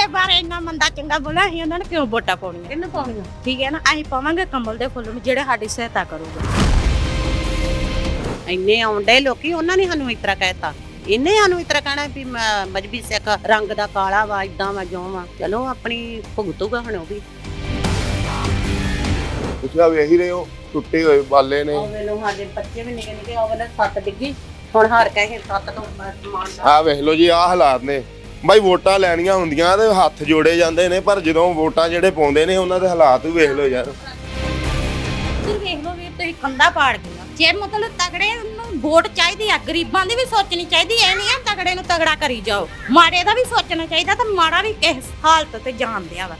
ਸਾਡੇ ਬਾਰੇ ਇੰਨਾ ਮੰਦਾ ਚੰਗਾ ਬੋਲਿਆ ਅਸੀਂ ਉਹਨਾਂ ਨੂੰ ਕਿਉਂ ਵੋਟਾਂ ਪਾਉਣੀਆਂ? ਕਿੰਨੂੰ ਪਾਉਣੀਆਂ? ਠੀਕ ਹੈ ਨਾ ਅਸੀਂ ਪਾਵਾਂਗੇ ਕਮਲ ਦੇ ਫੁੱਲ ਨੂੰ ਜਿਹੜੇ ਸਾਡੀ ਸਹਾਇਤਾ ਕਰੂਗਾ। ਇੰਨੇ ਆਉਂਦੇ ਲੋਕੀ ਉਹਨਾਂ ਨੇ ਸਾਨੂੰ ਇਤਰਾ ਕਹਿਤਾ। ਇੰਨੇ ਸਾਨੂੰ ਇਤਰਾ ਕਹਿਣਾ ਵੀ ਮਜਬੀ ਸਿੱਖ ਰੰਗ ਦਾ ਕਾਲਾ ਵਾ ਇਦਾਂ ਵਾ ਜਿਉਂ ਵਾ। ਚਲੋ ਆਪਣੀ ਭੁਗਤੂਗਾ ਹੁਣ ਉਹ ਵੀ। ਤੁਸੀਂ ਆ ਵੇਖ ਹੀ ਰਹੇ ਹੋ ਟੁੱਟੇ ਹੋਏ ਬਾਲੇ ਨੇ। ਉਹ ਵੇਲੋ ਸਾਡੇ ਬੱਚੇ ਵੀ ਨਿੱਕੇ ਨਿੱਕੇ ਉਹ ਵੇਲੇ ਸੱਤ ਡਿੱਗੀ। ਹੁਣ ਹਾਰ ਕੇ ਅਸੀਂ ਸੱਤ ਤੋਂ ਸਮਾਨ ਦਾ ਆ ਵੇਖ ਲਓ ਜੀ ਆਹ ਹਾਲਾਤ ਨੇ। ਬਾਈ ਵੋਟਾਂ ਲੈਣੀਆਂ ਹੁੰਦੀਆਂ ਤੇ ਹੱਥ ਜੋੜੇ ਜਾਂਦੇ ਨੇ, ਪਰ ਜਦੋਂ ਵੋਟਾਂ ਜਿਹੜੇ ਪਾਉਂਦੇ ਨੇ, ਉਹਨਾਂ ਦੇ ਹਾਲਾਤ ਵੀ ਵੇਖ ਲਓ ਯਾਰ। ਤੁਸੀਂ ਵੇਖ ਲਓ ਵੀ ਤੁਸੀਂ ਕੰਦਾ ਪਾੜ ਗਈਆਂ ਜੇ ਮਤਲਬ ਤਗੜੇ ਨੂੰ ਵੋਟ ਚਾਹੀਦੀ ਆ, ਗਰੀਬਾਂ ਦੀ ਵੀ ਸੋਚਣੀ ਚਾਹੀਦੀ ਐ ਨਹੀਂ ਆ ਤਗੜੇ ਨੂੰ ਤਗੜਾ ਕਰੀ ਜਾਓ। ਮਾੜੇ ਦਾ ਵੀ ਸੋਚਣਾ ਚਾਹੀਦਾ ਤਾਂ ਮਾੜਾ ਵੀ ਕਿਸ ਹਾਲਤ ਤੇ ਜਾਣ ਦਿਆ ਵਾ।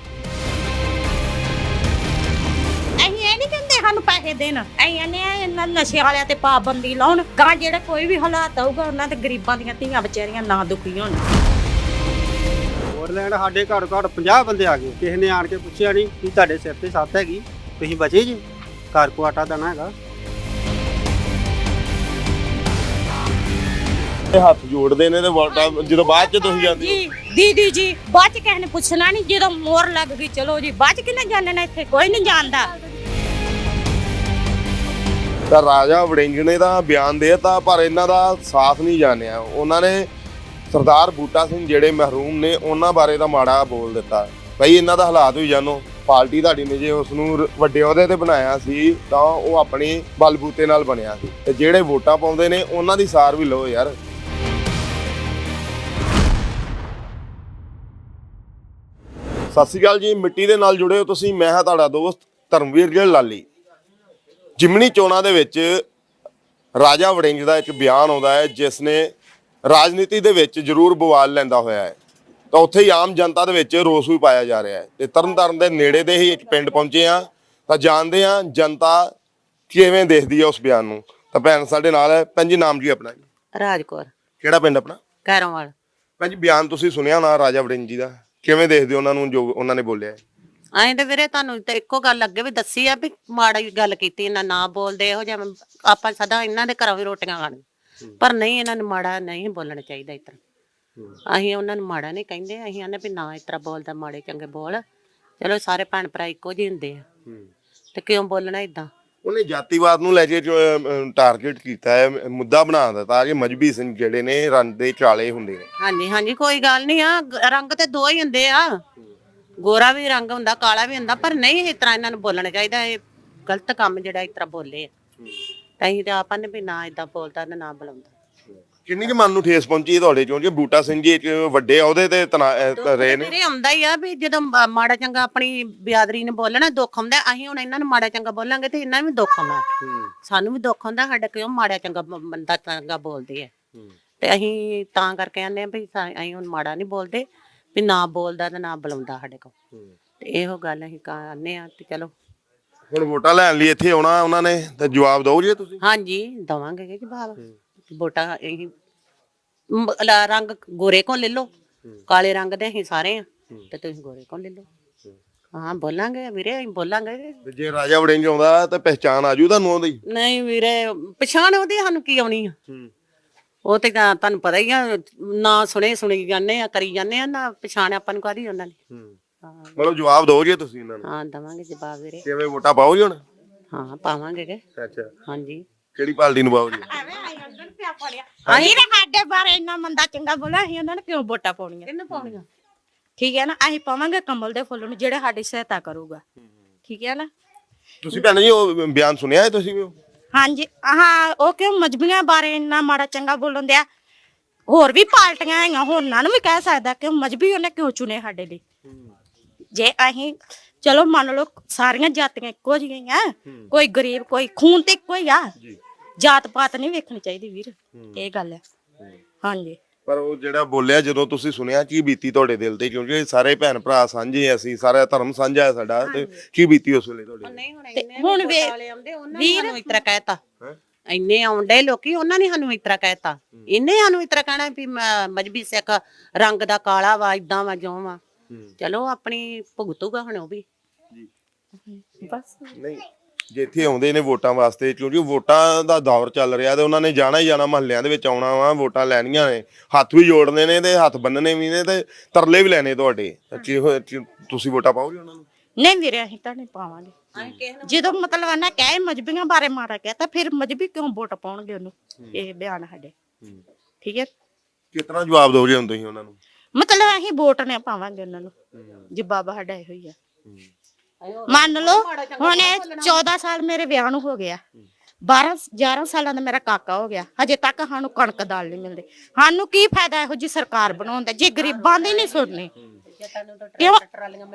ਅਸੀਂ ਇਹ ਨਹੀਂ ਕਹਿੰਦੇ ਸਾਨੂੰ ਪੈਸੇ ਦੇਣ, ਅਸੀਂ ਕਹਿੰਦੇ ਇਹਨਾਂ ਨਸ਼ੇ ਵਾਲਿਆਂ ਤੇ ਪਾਬੰਦੀ ਲਾਉਣ। ਗਾਂ ਜਿਹੜਾ ਕੋਈ ਵੀ ਹਾਲਾਤ ਆਊਗਾ, ਉਹਨਾਂ ਤੇ ਗਰੀਬਾਂ ਦੀਆਂ ਧੀਆਂ ਵਿਚਾਰੀਆਂ ਨਾ ਦੁਖੀ ਹੋਣ। ਲੈਣ ਸਾਡੇ ਘਰ ਘਰ 50 ਬੰਦੇ ਆ ਗਏ। ਕਿਸੇ ਨੇ ਆਣ ਕੇ ਪੁੱਛਿਆ ਨਹੀਂ ਕਿ ਤੁਹਾਡੇ ਸਿਰ ਤੇ ਸੱਤ ਹੈਗੀ ਤੁਸੀਂ ਬਚੇ ਜੀ। ਘਰ ਕੋ ਆਟਾ ਦਾਣਾ ਹੈਗਾ। ਇਹ ਹੱਥ ਜੋੜਦੇ ਨੇ ਤੇ ਵੋਟਾਂ ਜਦੋਂ ਬਾਅਦ ਚ ਤੁਸੀਂ ਜਾਂਦੇ ਹੋ। ਜੀ ਦੀਦੀ ਜੀ ਬਾਅਦ ਚ ਕਿਸੇ ਨੇ ਪੁੱਛਣਾ ਨਹੀਂ ਜਦੋਂ ਮੋਰ ਲੱਗ ਗਈ ਚਲੋ ਜੀ ਬਾਅਦ ਚ ਕਿਨੇ ਜਾਣਨਾ ਇੱਥੇ ਕੋਈ ਨਹੀਂ ਜਾਣਦਾ। ਤਾਂ ਰਾਜਾ ਵੜਿੰਗ ਨੇ ਤਾਂ ਬਿਆਨ ਦੇ ਦਿੱਤਾ ਪਰ ਇਹਨਾਂ ਦਾ ਸਾਥ ਨਹੀਂ ਜਾਣਿਆ। ਉਹਨਾਂ ਨੇ ਸਰਦਾਰ ਬੂਟਾ ਸਿੰਘ ਜਿਹੜੇ ਮਹਿਰੂਮ ਨੇ, ਉਹਨਾਂ ਬਾਰੇ ਤਾਂ ਮਾੜਾ ਬੋਲ ਦਿੱਤਾ। ਬਈ ਇਹਨਾਂ ਦਾ ਹਾਲਾਤ ਵੀ ਜਾਣੋ, ਪਾਰਟੀ ਤੁਹਾਡੀ ਨੇ ਜੇ ਉਸ ਨੂੰ ਵੱਡੇ ਅਹੁਦੇ ਤੇ ਬਣਾਇਆ ਸੀ, ਤਾਂ ਉਹ ਆਪਣੀ ਬਲਬੂਤੇ ਨਾਲ ਬਣਿਆ ਸੀ। ਤੇ ਜਿਹੜੇ ਵੋਟਾਂ ਪਾਉਂਦੇ ਨੇ, ਉਹਨਾਂ ਦੀ ਸਾਰ ਵੀ ਲਓ ਯਾਰ। ਸਤਿ ਸ਼੍ਰੀ ਅਕਾਲ ਜੀ, ਮਿੱਟੀ ਦੇ ਨਾਲ ਜੁੜੇ ਹੋ ਤੁਸੀਂ, ਮੈਂ ਹਾਂ ਤੁਹਾਡਾ ਦੋਸਤ ਧਰਮਵੀਰ ਗਿੱਲ ਲਾਲੀ। ਜਿਮਣੀ ਚੋਣਾਂ ਦੇ ਵਿੱਚ ਰਾਜਾ ਵੜਿੰਗ ਦਾ ਇੱਕ ਬਿਆਨ ਆਉਂਦਾ ਹੈ, ਜਿਸ ਨੇ ਰਾਜਨੀਤੀ ਦੇ ਵਿੱਚ ਜ਼ਰੂਰ ਬਵਾਲ ਲੈਂਦਾ ਹੋਇਆ ਹੈ। ਤਾਂ ਉੱਥੇ ਹੀ ਆਮ ਜਨਤਾ ਦੇ ਵਿੱਚ ਰੋਸ ਵੀ ਪਾਇਆ ਜਾ ਰਿਹਾ ਹੈ। ਤੇ ਤਰਨਤਾਰਨ ਦੇ ਨੇੜੇ ਦੇ ਹੀ ਇੱਕ ਪਿੰਡ ਪਹੁੰਚੇ ਆ ਤਾਂ ਜਾਣਦੇ ਆ ਜਨਤਾ ਕਿਵੇਂ ਦੇਖਦੀ ਹੈ ਉਸ ਬਿਆਨ ਨੂੰ। ਤਾਂ ਭੈਣ ਸਾਡੇ ਨਾਲ ਹੈ। ਭੈਣ ਜੀ ਨਾਮ ਜੀ ਆਪਣਾ ਜੀ? ਰਾਜਕੌਰ ਕਿਹੜਾ ਪਿੰਡ ਆਪਣਾ? ਕੈਰੋਂ ਵਾਲ ਭੈਣ ਜੀ ਬਿਆਨ ਤੁਸੀਂ ਸੁਣਿਆ ਨਾ ਰਾਜਾ ਵੜਿੰਗ ਜੀ ਦਾ। ਕਿਵੇਂ ਦੇਖਦੇ ਹੋ ਉਹਨਾਂ ਨੂੰ ਜੋ ਉਹਨਾਂ ਨੇ ਬੋਲਿਆ ਹੈ? ਐਂ ਤੇ ਵੀਰੇ ਤੁਹਾਨੂੰ ਤੇ ਇੱਕੋ ਗੱਲ ਅੱਗੇ ਵੀ ਦੱਸੀ ਆ ਵੀ ਮਾੜੀ ਗੱਲ ਕੀਤੀ ਇਹਨਾਂ ਨਾ ਬੋਲਦੇ ਇਹੋ ਜਿਹਾ ਆਪਾਂ ਸਦਾ ਇਹਨਾਂ ਦੇ ਘਰੋਂ ਵੀ ਰੋਟੀਆਂ ਖਾਣੀਆਂ। ਪਰ ਨਹੀਂ ਇਹਨਾਂ ਨੂੰ ਮਾੜਾ ਨਹੀਂ ਬੋਲਣਾ ਚਾਹੀਦਾ ਇਸ ਤਰ੍ਹਾਂ। ਅਸੀਂ ਉਹਨਾਂ ਨੂੰ ਮਾੜਾ ਨਹੀਂ ਕਹਿੰਦੇ ਅਸੀਂ ਆਨੇ ਵੀ ਨਾ ਇਸ ਤਰ੍ਹਾਂ ਬੋਲਦਾ ਮਾੜੇ ਚੰਗੇ ਬੋਲ। ਚਲੋ ਸਾਰੇ ਭੈਣ ਭਰਾ ਇੱਕੋ ਜਿਹੇ ਹੁੰਦੇ ਆ। ਤੇ ਕਿਉਂ ਬੋਲਣਾ ਇਦਾਂ ਉਹਨੇ ਜਾਤੀਵਾਦ ਨੂੰ ਲੈ ਕੇ ਟਾਰਗੇਟ ਕੀਤਾ ਹੈ ਮੁੱਦਾ ਬਣਾ ਦਿੱਤਾ ਕਿ ਮਜਬੀ ਸਿੰਘ ਜਿਹੜੇ ਨੇ ਰੰਗ ਦੇ ਚਾਲੇ ਹੁੰਦੇ ਨੇ। ਹਾਂਜੀ ਹਾਂਜੀ ਕੋਈ ਗੱਲ ਨਹੀਂ ਆ ਰੰਗ ਤੇ ਦੋ ਹੀ ਹੁੰਦੇ ਆ। ਗੋਰਾ ਵੀ ਰੰਗ ਹੁੰਦਾ ਕਾਲਾ ਵੀ ਹੁੰਦਾ ਪਰ ਨਹੀਂ ਇਸ ਤਰ੍ਹਾਂ ਇਹਨਾਂ ਨੂੰ ਬੋਲਣਾ ਚਾਹੀਦਾ ਇਹ ਗਲਤ ਕੰਮ ਜਿਹੜਾ ਇਸ ਤਰ੍ਹਾਂ ਬੋਲੇ ਆ। ਤਾਂ ਅਸੀਂ ਤੇ ਆਪਾਂ ਨੇ ਵੀ ਨਾ ਇਦਾਂ ਬੋਲਦਾ ਤੇ ਨਾ ਬੁਲਾਉਂਦਾ। ਕਿੰਨੀ ਕਿ ਮਨ ਨੂੰ ਠੇਸ ਪਹੁੰਚੀ ਹੈ ਤੁਹਾਡੇ ਚੋਂ? ਕਿ ਬੂਟਾ ਸਿੰਘ ਜੀ ਇੱਕ ਵੱਡੇ ਅਹੁਦੇ ਤੇ ਤਨਾ- ਅਹ ਰਹੇ ਨੇ। ਮੇਰੇ ਆਉਂਦਾ ਹੀ ਆ ਵੀ ਜਦੋਂ ਮ- ਮਾੜਾ ਚੰਗਾ ਆਪਣੀ ਬਿਆਦਰੀ ਨੇ ਬੋਲਣਾ ਦੁੱਖ ਹੁੰਦਾ ਅਸੀਂ ਹੁਣ ਇਹਨਾਂ ਨੂੰ ਮਾੜਾ ਚੰਗਾ ਬੋਲਾਂਗੇ ਤੇ ਇਹਨਾਂ ਨੂੰ ਵੀ ਦੁੱਖ ਆਉਣਾ ਸਾਨੂੰ ਵੀ ਦੁੱਖ ਹੁੰਦਾ ਸਾਡਾ ਕਿਉਂ ਮਾੜਾ ਚੰਗਾ ਬ- ਬੰਦਾ ਚੰਗਾ ਬੋਲਦੇ ਆ। ਤੇ ਅਸੀਂ ਤਾਂ ਕਰਕੇ ਆਨੇ ਆ ਵੀ ਸਾ- ਅਸੀਂ ਹੁਣ ਮਾੜਾ ਨਹੀਂ ਬੋਲਦੇ ਵੀ ਨਾ ਬੋਲਦਾ ਤੇ ਨਾ ਬੁਲਾਉਂਦਾ ਸਾਡੇ ਕੋਲ। ਤੇ ਇਹੋ ਗੱਲ ਅਸੀਂ ਕਹਿੰਦੇ ਆ ਤੇ ਚਲੋ। ਹੁਣ ਵੋਟਾਂ ਲੈਣ ਲਈ ਇੱਥੇ ਆਉਣਾ ਉਹਨਾਂ ਨੇ ਤੇ ਜਵਾਬ ਦਿਓਗੇ ਤੁਸੀਂ। ਹਾਂਜੀ ਦਵਾਂਗੇ ਕਿ ਜਵਾਬ। ਵੋਟਾਂ ਮ- ਲਾ- ਰੰਗ ਗੋਰੇ ਕੋ ਲੈ ਲਓ ਕਾਲੇ ਰੰਗ ਦੇ ਅਸੀਂ ਸਾਰੇ ਆ ਤੇ ਤੁਸੀਂ ਗੋਰੇ ਕੋ ਲੈ ਲਓ। ਹਾਂ ਬੋਲਾਂਗੇ ਵੀਰੇ ਅਸੀਂ ਬੋਲਾਂਗੇ। ਤੇ ਜੇ ਰਾਜਾ ਵੜਿੰਗ ਆਉਂਦਾ ਤਾਂ ਪਹਿਚਾਨ ਆਜੂ ਤੁਹਾਨੂੰ ਉਹਦੀ। ਨਹੀਂ ਵੀਰੇ ਪਛਾਣ ਉਹਦੀ ਸਾਨੂੰ ਕੀ ਆਉਣੀ ਆ? ਉਹ ਤੇ ਤਾਂ ਤੁਹਾਨੂੰ ਪਤਾ ਹੀ ਆ ਨਾ ਸੁਣੇ ਸੁਣੀ ਜਾਂਦੇ ਆ ਕਰੀ ਜਾਂਦੇ ਆ ਨਾ ਪਛਾਣ ਆਪਾਂ ਨੂੰ ਕਾਦੀ ਉਹਨਾਂ ਨੇ ਹਾਂ। ਮਤਲਬ ਜਵਾਬ ਦਿਓਗੇ ਤੁਸੀਂ ਇਹਨਾਂ ਨੂੰ? ਹਾਂ ਦਵਾਂਗੇ ਜਵਾਬ ਵੀਰੇ। ਕਿਵੇਂ ਵੋਟਾਂ ਪਾਓਗੇ ਹੁਣ? ਹਾਂ ਪਾਵਾਂਗੇ ਕਿ। ਅੱਛਾ। ਹਾਂਜੀ। ਕਿਹੜੀ ਪਾਰਟੀ ਨੂੰ ਪਾਓਗੇ? ਅਸੀਂ ਤੇ ਸਾਡੇ ਬਾਰੇ ਇੰਨਾ ਮੰਦਾ ਚੰਗਾ ਬੋਲਿਆ ਅਸੀਂ ਉਹਨਾਂ ਨੂੰ ਕਿਉਂ ਵੋਟਾਂ ਪਾਉਣੀਆਂ? ਕਿੰਨੂੰ ਪਾਉਣੀਆਂ? ਠੀਕ ਹੈ ਨਾ ਅਸੀਂ ਪਾਵਾਂਗੇ ਕਮਲ ਦੇ ਫੁੱਲ ਨੂੰ ਜਿਹੜੇ ਸਾਡੀ ਸਹਾਇਤਾ ਕਰੂਗਾ। ਠੀਕ ਹੈ ਨਾ? ਤੁਸੀਂ ਭੈਣ ਜੀ ਉਹ ਬਿਆਨ ਸੁਣਿਆ ਹੈ ਤੁਸੀਂ ਵੀ? ਉਹ? ਹਾਂਜੀ ਹਾਂ ਉਹ ਕਿਉਂ ਮਜਬੀਆਂ ਬਾਰੇ ਇੰਨਾ ਮਾੜਾ ਚੰਗਾ ਬੋਲਣ ਦਿਆ? ਹੋਰ ਵੀ ਪਾਰਟੀਆਂ ਹੈਗੀਆਂ ਹੋਰਨਾਂ ਨੂੰ ਵੀ ਕਹਿ ਸਕਦਾ ਕਿ ਮਜਬੀ ਉਹਨੇ ਕਿਉਂ ਚੁਣੇ ਸਾਡੇ ਲਈ? ਜੇ ਅਸੀਂ ਚਲੋ ਮੰਨ ਲਓ ਸਾਰੀਆਂ ਜਾਤੀਆਂ ਇੱਕੋ ਜਿਹੀਆਂ ਆ। ਕੋਈ ਗਰੀਬ ਕੋਈ ਖੂਨ ਤੇ ਇੱਕੋ ਹੀ ਆ। ਜਾਤ ਪਾਤ ਨਹੀਂ ਵੇਖਣੀ ਚਾਹੀਦੀ ਵੀਰ। ਇਹ ਗੱਲ ਹੈ। ਹਾਂਜੀ। ਪਰ ਉਹ ਜਿਹੜਾ ਬੋਲਿਆ ਜਦੋਂ ਤੁਸੀਂ ਸੁਣਿਆ ਕੀ ਬੀਤੀ ਤੁਹਾਡੇ ਦਿਲ ਤੇ? ਕਿਉਂਕਿ ਸਾਰੇ ਭੈਣ ਭਰਾ ਸਾਂਝੇ ਆ ਅਸੀਂ ਸਾਰਾ ਧਰਮ ਸਾਂਝਾ ਹੈ ਸਾਡਾ ਤੇ ਕੀ ਬੀਤੀ ਉਸ ਵੇਲੇ ਤੁਹਾਡੇ ਨਹੀਂ ਹੁਣ ਤੇ ਇੰਨੇ ਹੁਣ ਵੇ- ਵਾਲੇ ਆਉਂਦੇ ਉਹਨਾਂ ਨੇ ਸਾਨੂੰ ਇਤਰਾ ਕਹਿਤਾ। ਇੰਨੇ ਆਉਂਦੇ ਲੋਕੀ ਉਹਨਾਂ ਨੇ ਸਾਨੂੰ ਇਤਰਾ ਕਹਿਤਾ। ਇੰਨੇ ਸਾਨੂੰ ਇਤਰਾ ਕਹਿਣਾ ਵੀ ਮ- ਮਜਬੀ ਸਿੱਖ ਰੰਗ ਦਾ ਕਾਲਾ ਵਾ ਇਦਾਂ ਵਾ ਜਿਉਂ ਵਾ। ਚਲੋ ਆਪਣੀ ਭੁਗਤੂਗਾ ਹੁਣ ਉਹ ਵੀ। ਬਸ। ਨਹੀਂ ਜੇ ਇੱਥੇ ਆਉਂਦੇ ਨੇ ਵੋਟਾਂ ਵਾਸਤੇ ਕਿਉਂਕਿ ਵੋਟਾਂ ਦਾ ਦੌਰ ਚੱਲ ਰਿਹਾ ਤੇ ਉਹਨਾਂ ਨੇ ਜਾਣਾ ਹੀ ਜਾਣਾ ਮਹੱਲਿਆਂ ਦੇ ਵਿੱਚ ਆਉਣਾ ਵਾ ਵੋਟਾਂ ਲੈਣੀਆਂ ਨੇ। ਹੱਥ ਵੀ ਜੋੜਨੇ ਨੇ ਤੇ ਹੱਥ ਬੰਨਣੇ ਵੀ ਨੇ ਤੇ ਤਰਲੇ ਵੀ ਲੈਣੇ ਤੁਹਾਡੇ। ਤਾਂ ਕੀ ਹੋਇਆ- ਕੀ ਤੁਸੀਂ ਵੋਟਾਂ ਪਾਓਗੇ ਉਹਨਾਂ ਨੂੰ? ਨਹੀਂ ਵੀਰੇ ਅਸੀਂ ਤਾਂ ਨਹੀਂ ਪਾਵਾਂਗੇ ਜਦੋਂ ਮਤਲਬ ਉਹਨਾਂ ਕਹੇ ਮਜਬੀਆਂ ਬਾਰੇ ਮਾਰਾ ਗਿਆ ਤਾਂ ਫਿਰ ਮਜਬੀ ਕਿਉਂ ਵੋਟ ਪਾਉਣਗੇ ਉਹਨੂੰ? ਇਹ ਬਿਆਨ ਸਾਡੇ। ਠੀਕ ਹੈ? ਕਿਤਨਾ ਜਵਾਬ ਦੋਗੇ ਹੁਣ ਤੁਸੀਂ ਉਹਨਾਂ ਨੂੰ? ਮਤਲਬ ਅਸੀਂ ਵੋਟ ਨੇ ਪਾਵਾਂਗੇ ਉਹਨਾਂ ਨੂੰ ਜੇ ਬਾਬਾ ਸਾਡਾ ਇਹੋ ਹੀ ਆ। ਮੰਨ ਲਓ, ਹੁਣ ਇਹ 14 ਸਾਲ ਮੇਰੇ ਵਿਆਹ ਨੂੰ ਹੋ ਗਿਆ। 12 11 ਸਾਲਾਂ ਦਾ ਮੇਰਾ ਕਾਕਾ ਹੋ ਗਿਆ। ਹਜੇ ਤੱਕ ਸਾਨੂੰ ਕਣਕ ਦਾਲ ਨਹੀਂ ਮਿਲਦੀ। ਸਾਨੂੰ ਕੀ ਫਾਇਦਾ ਇਹੋ ਜੀ ਸਰਕਾਰ ਬਣਾਉਣ ਦਾ? ਜੇ ਗਰੀਬਾਂ ਦੀ ਨਹੀਂ ਸੁਣਨੀ।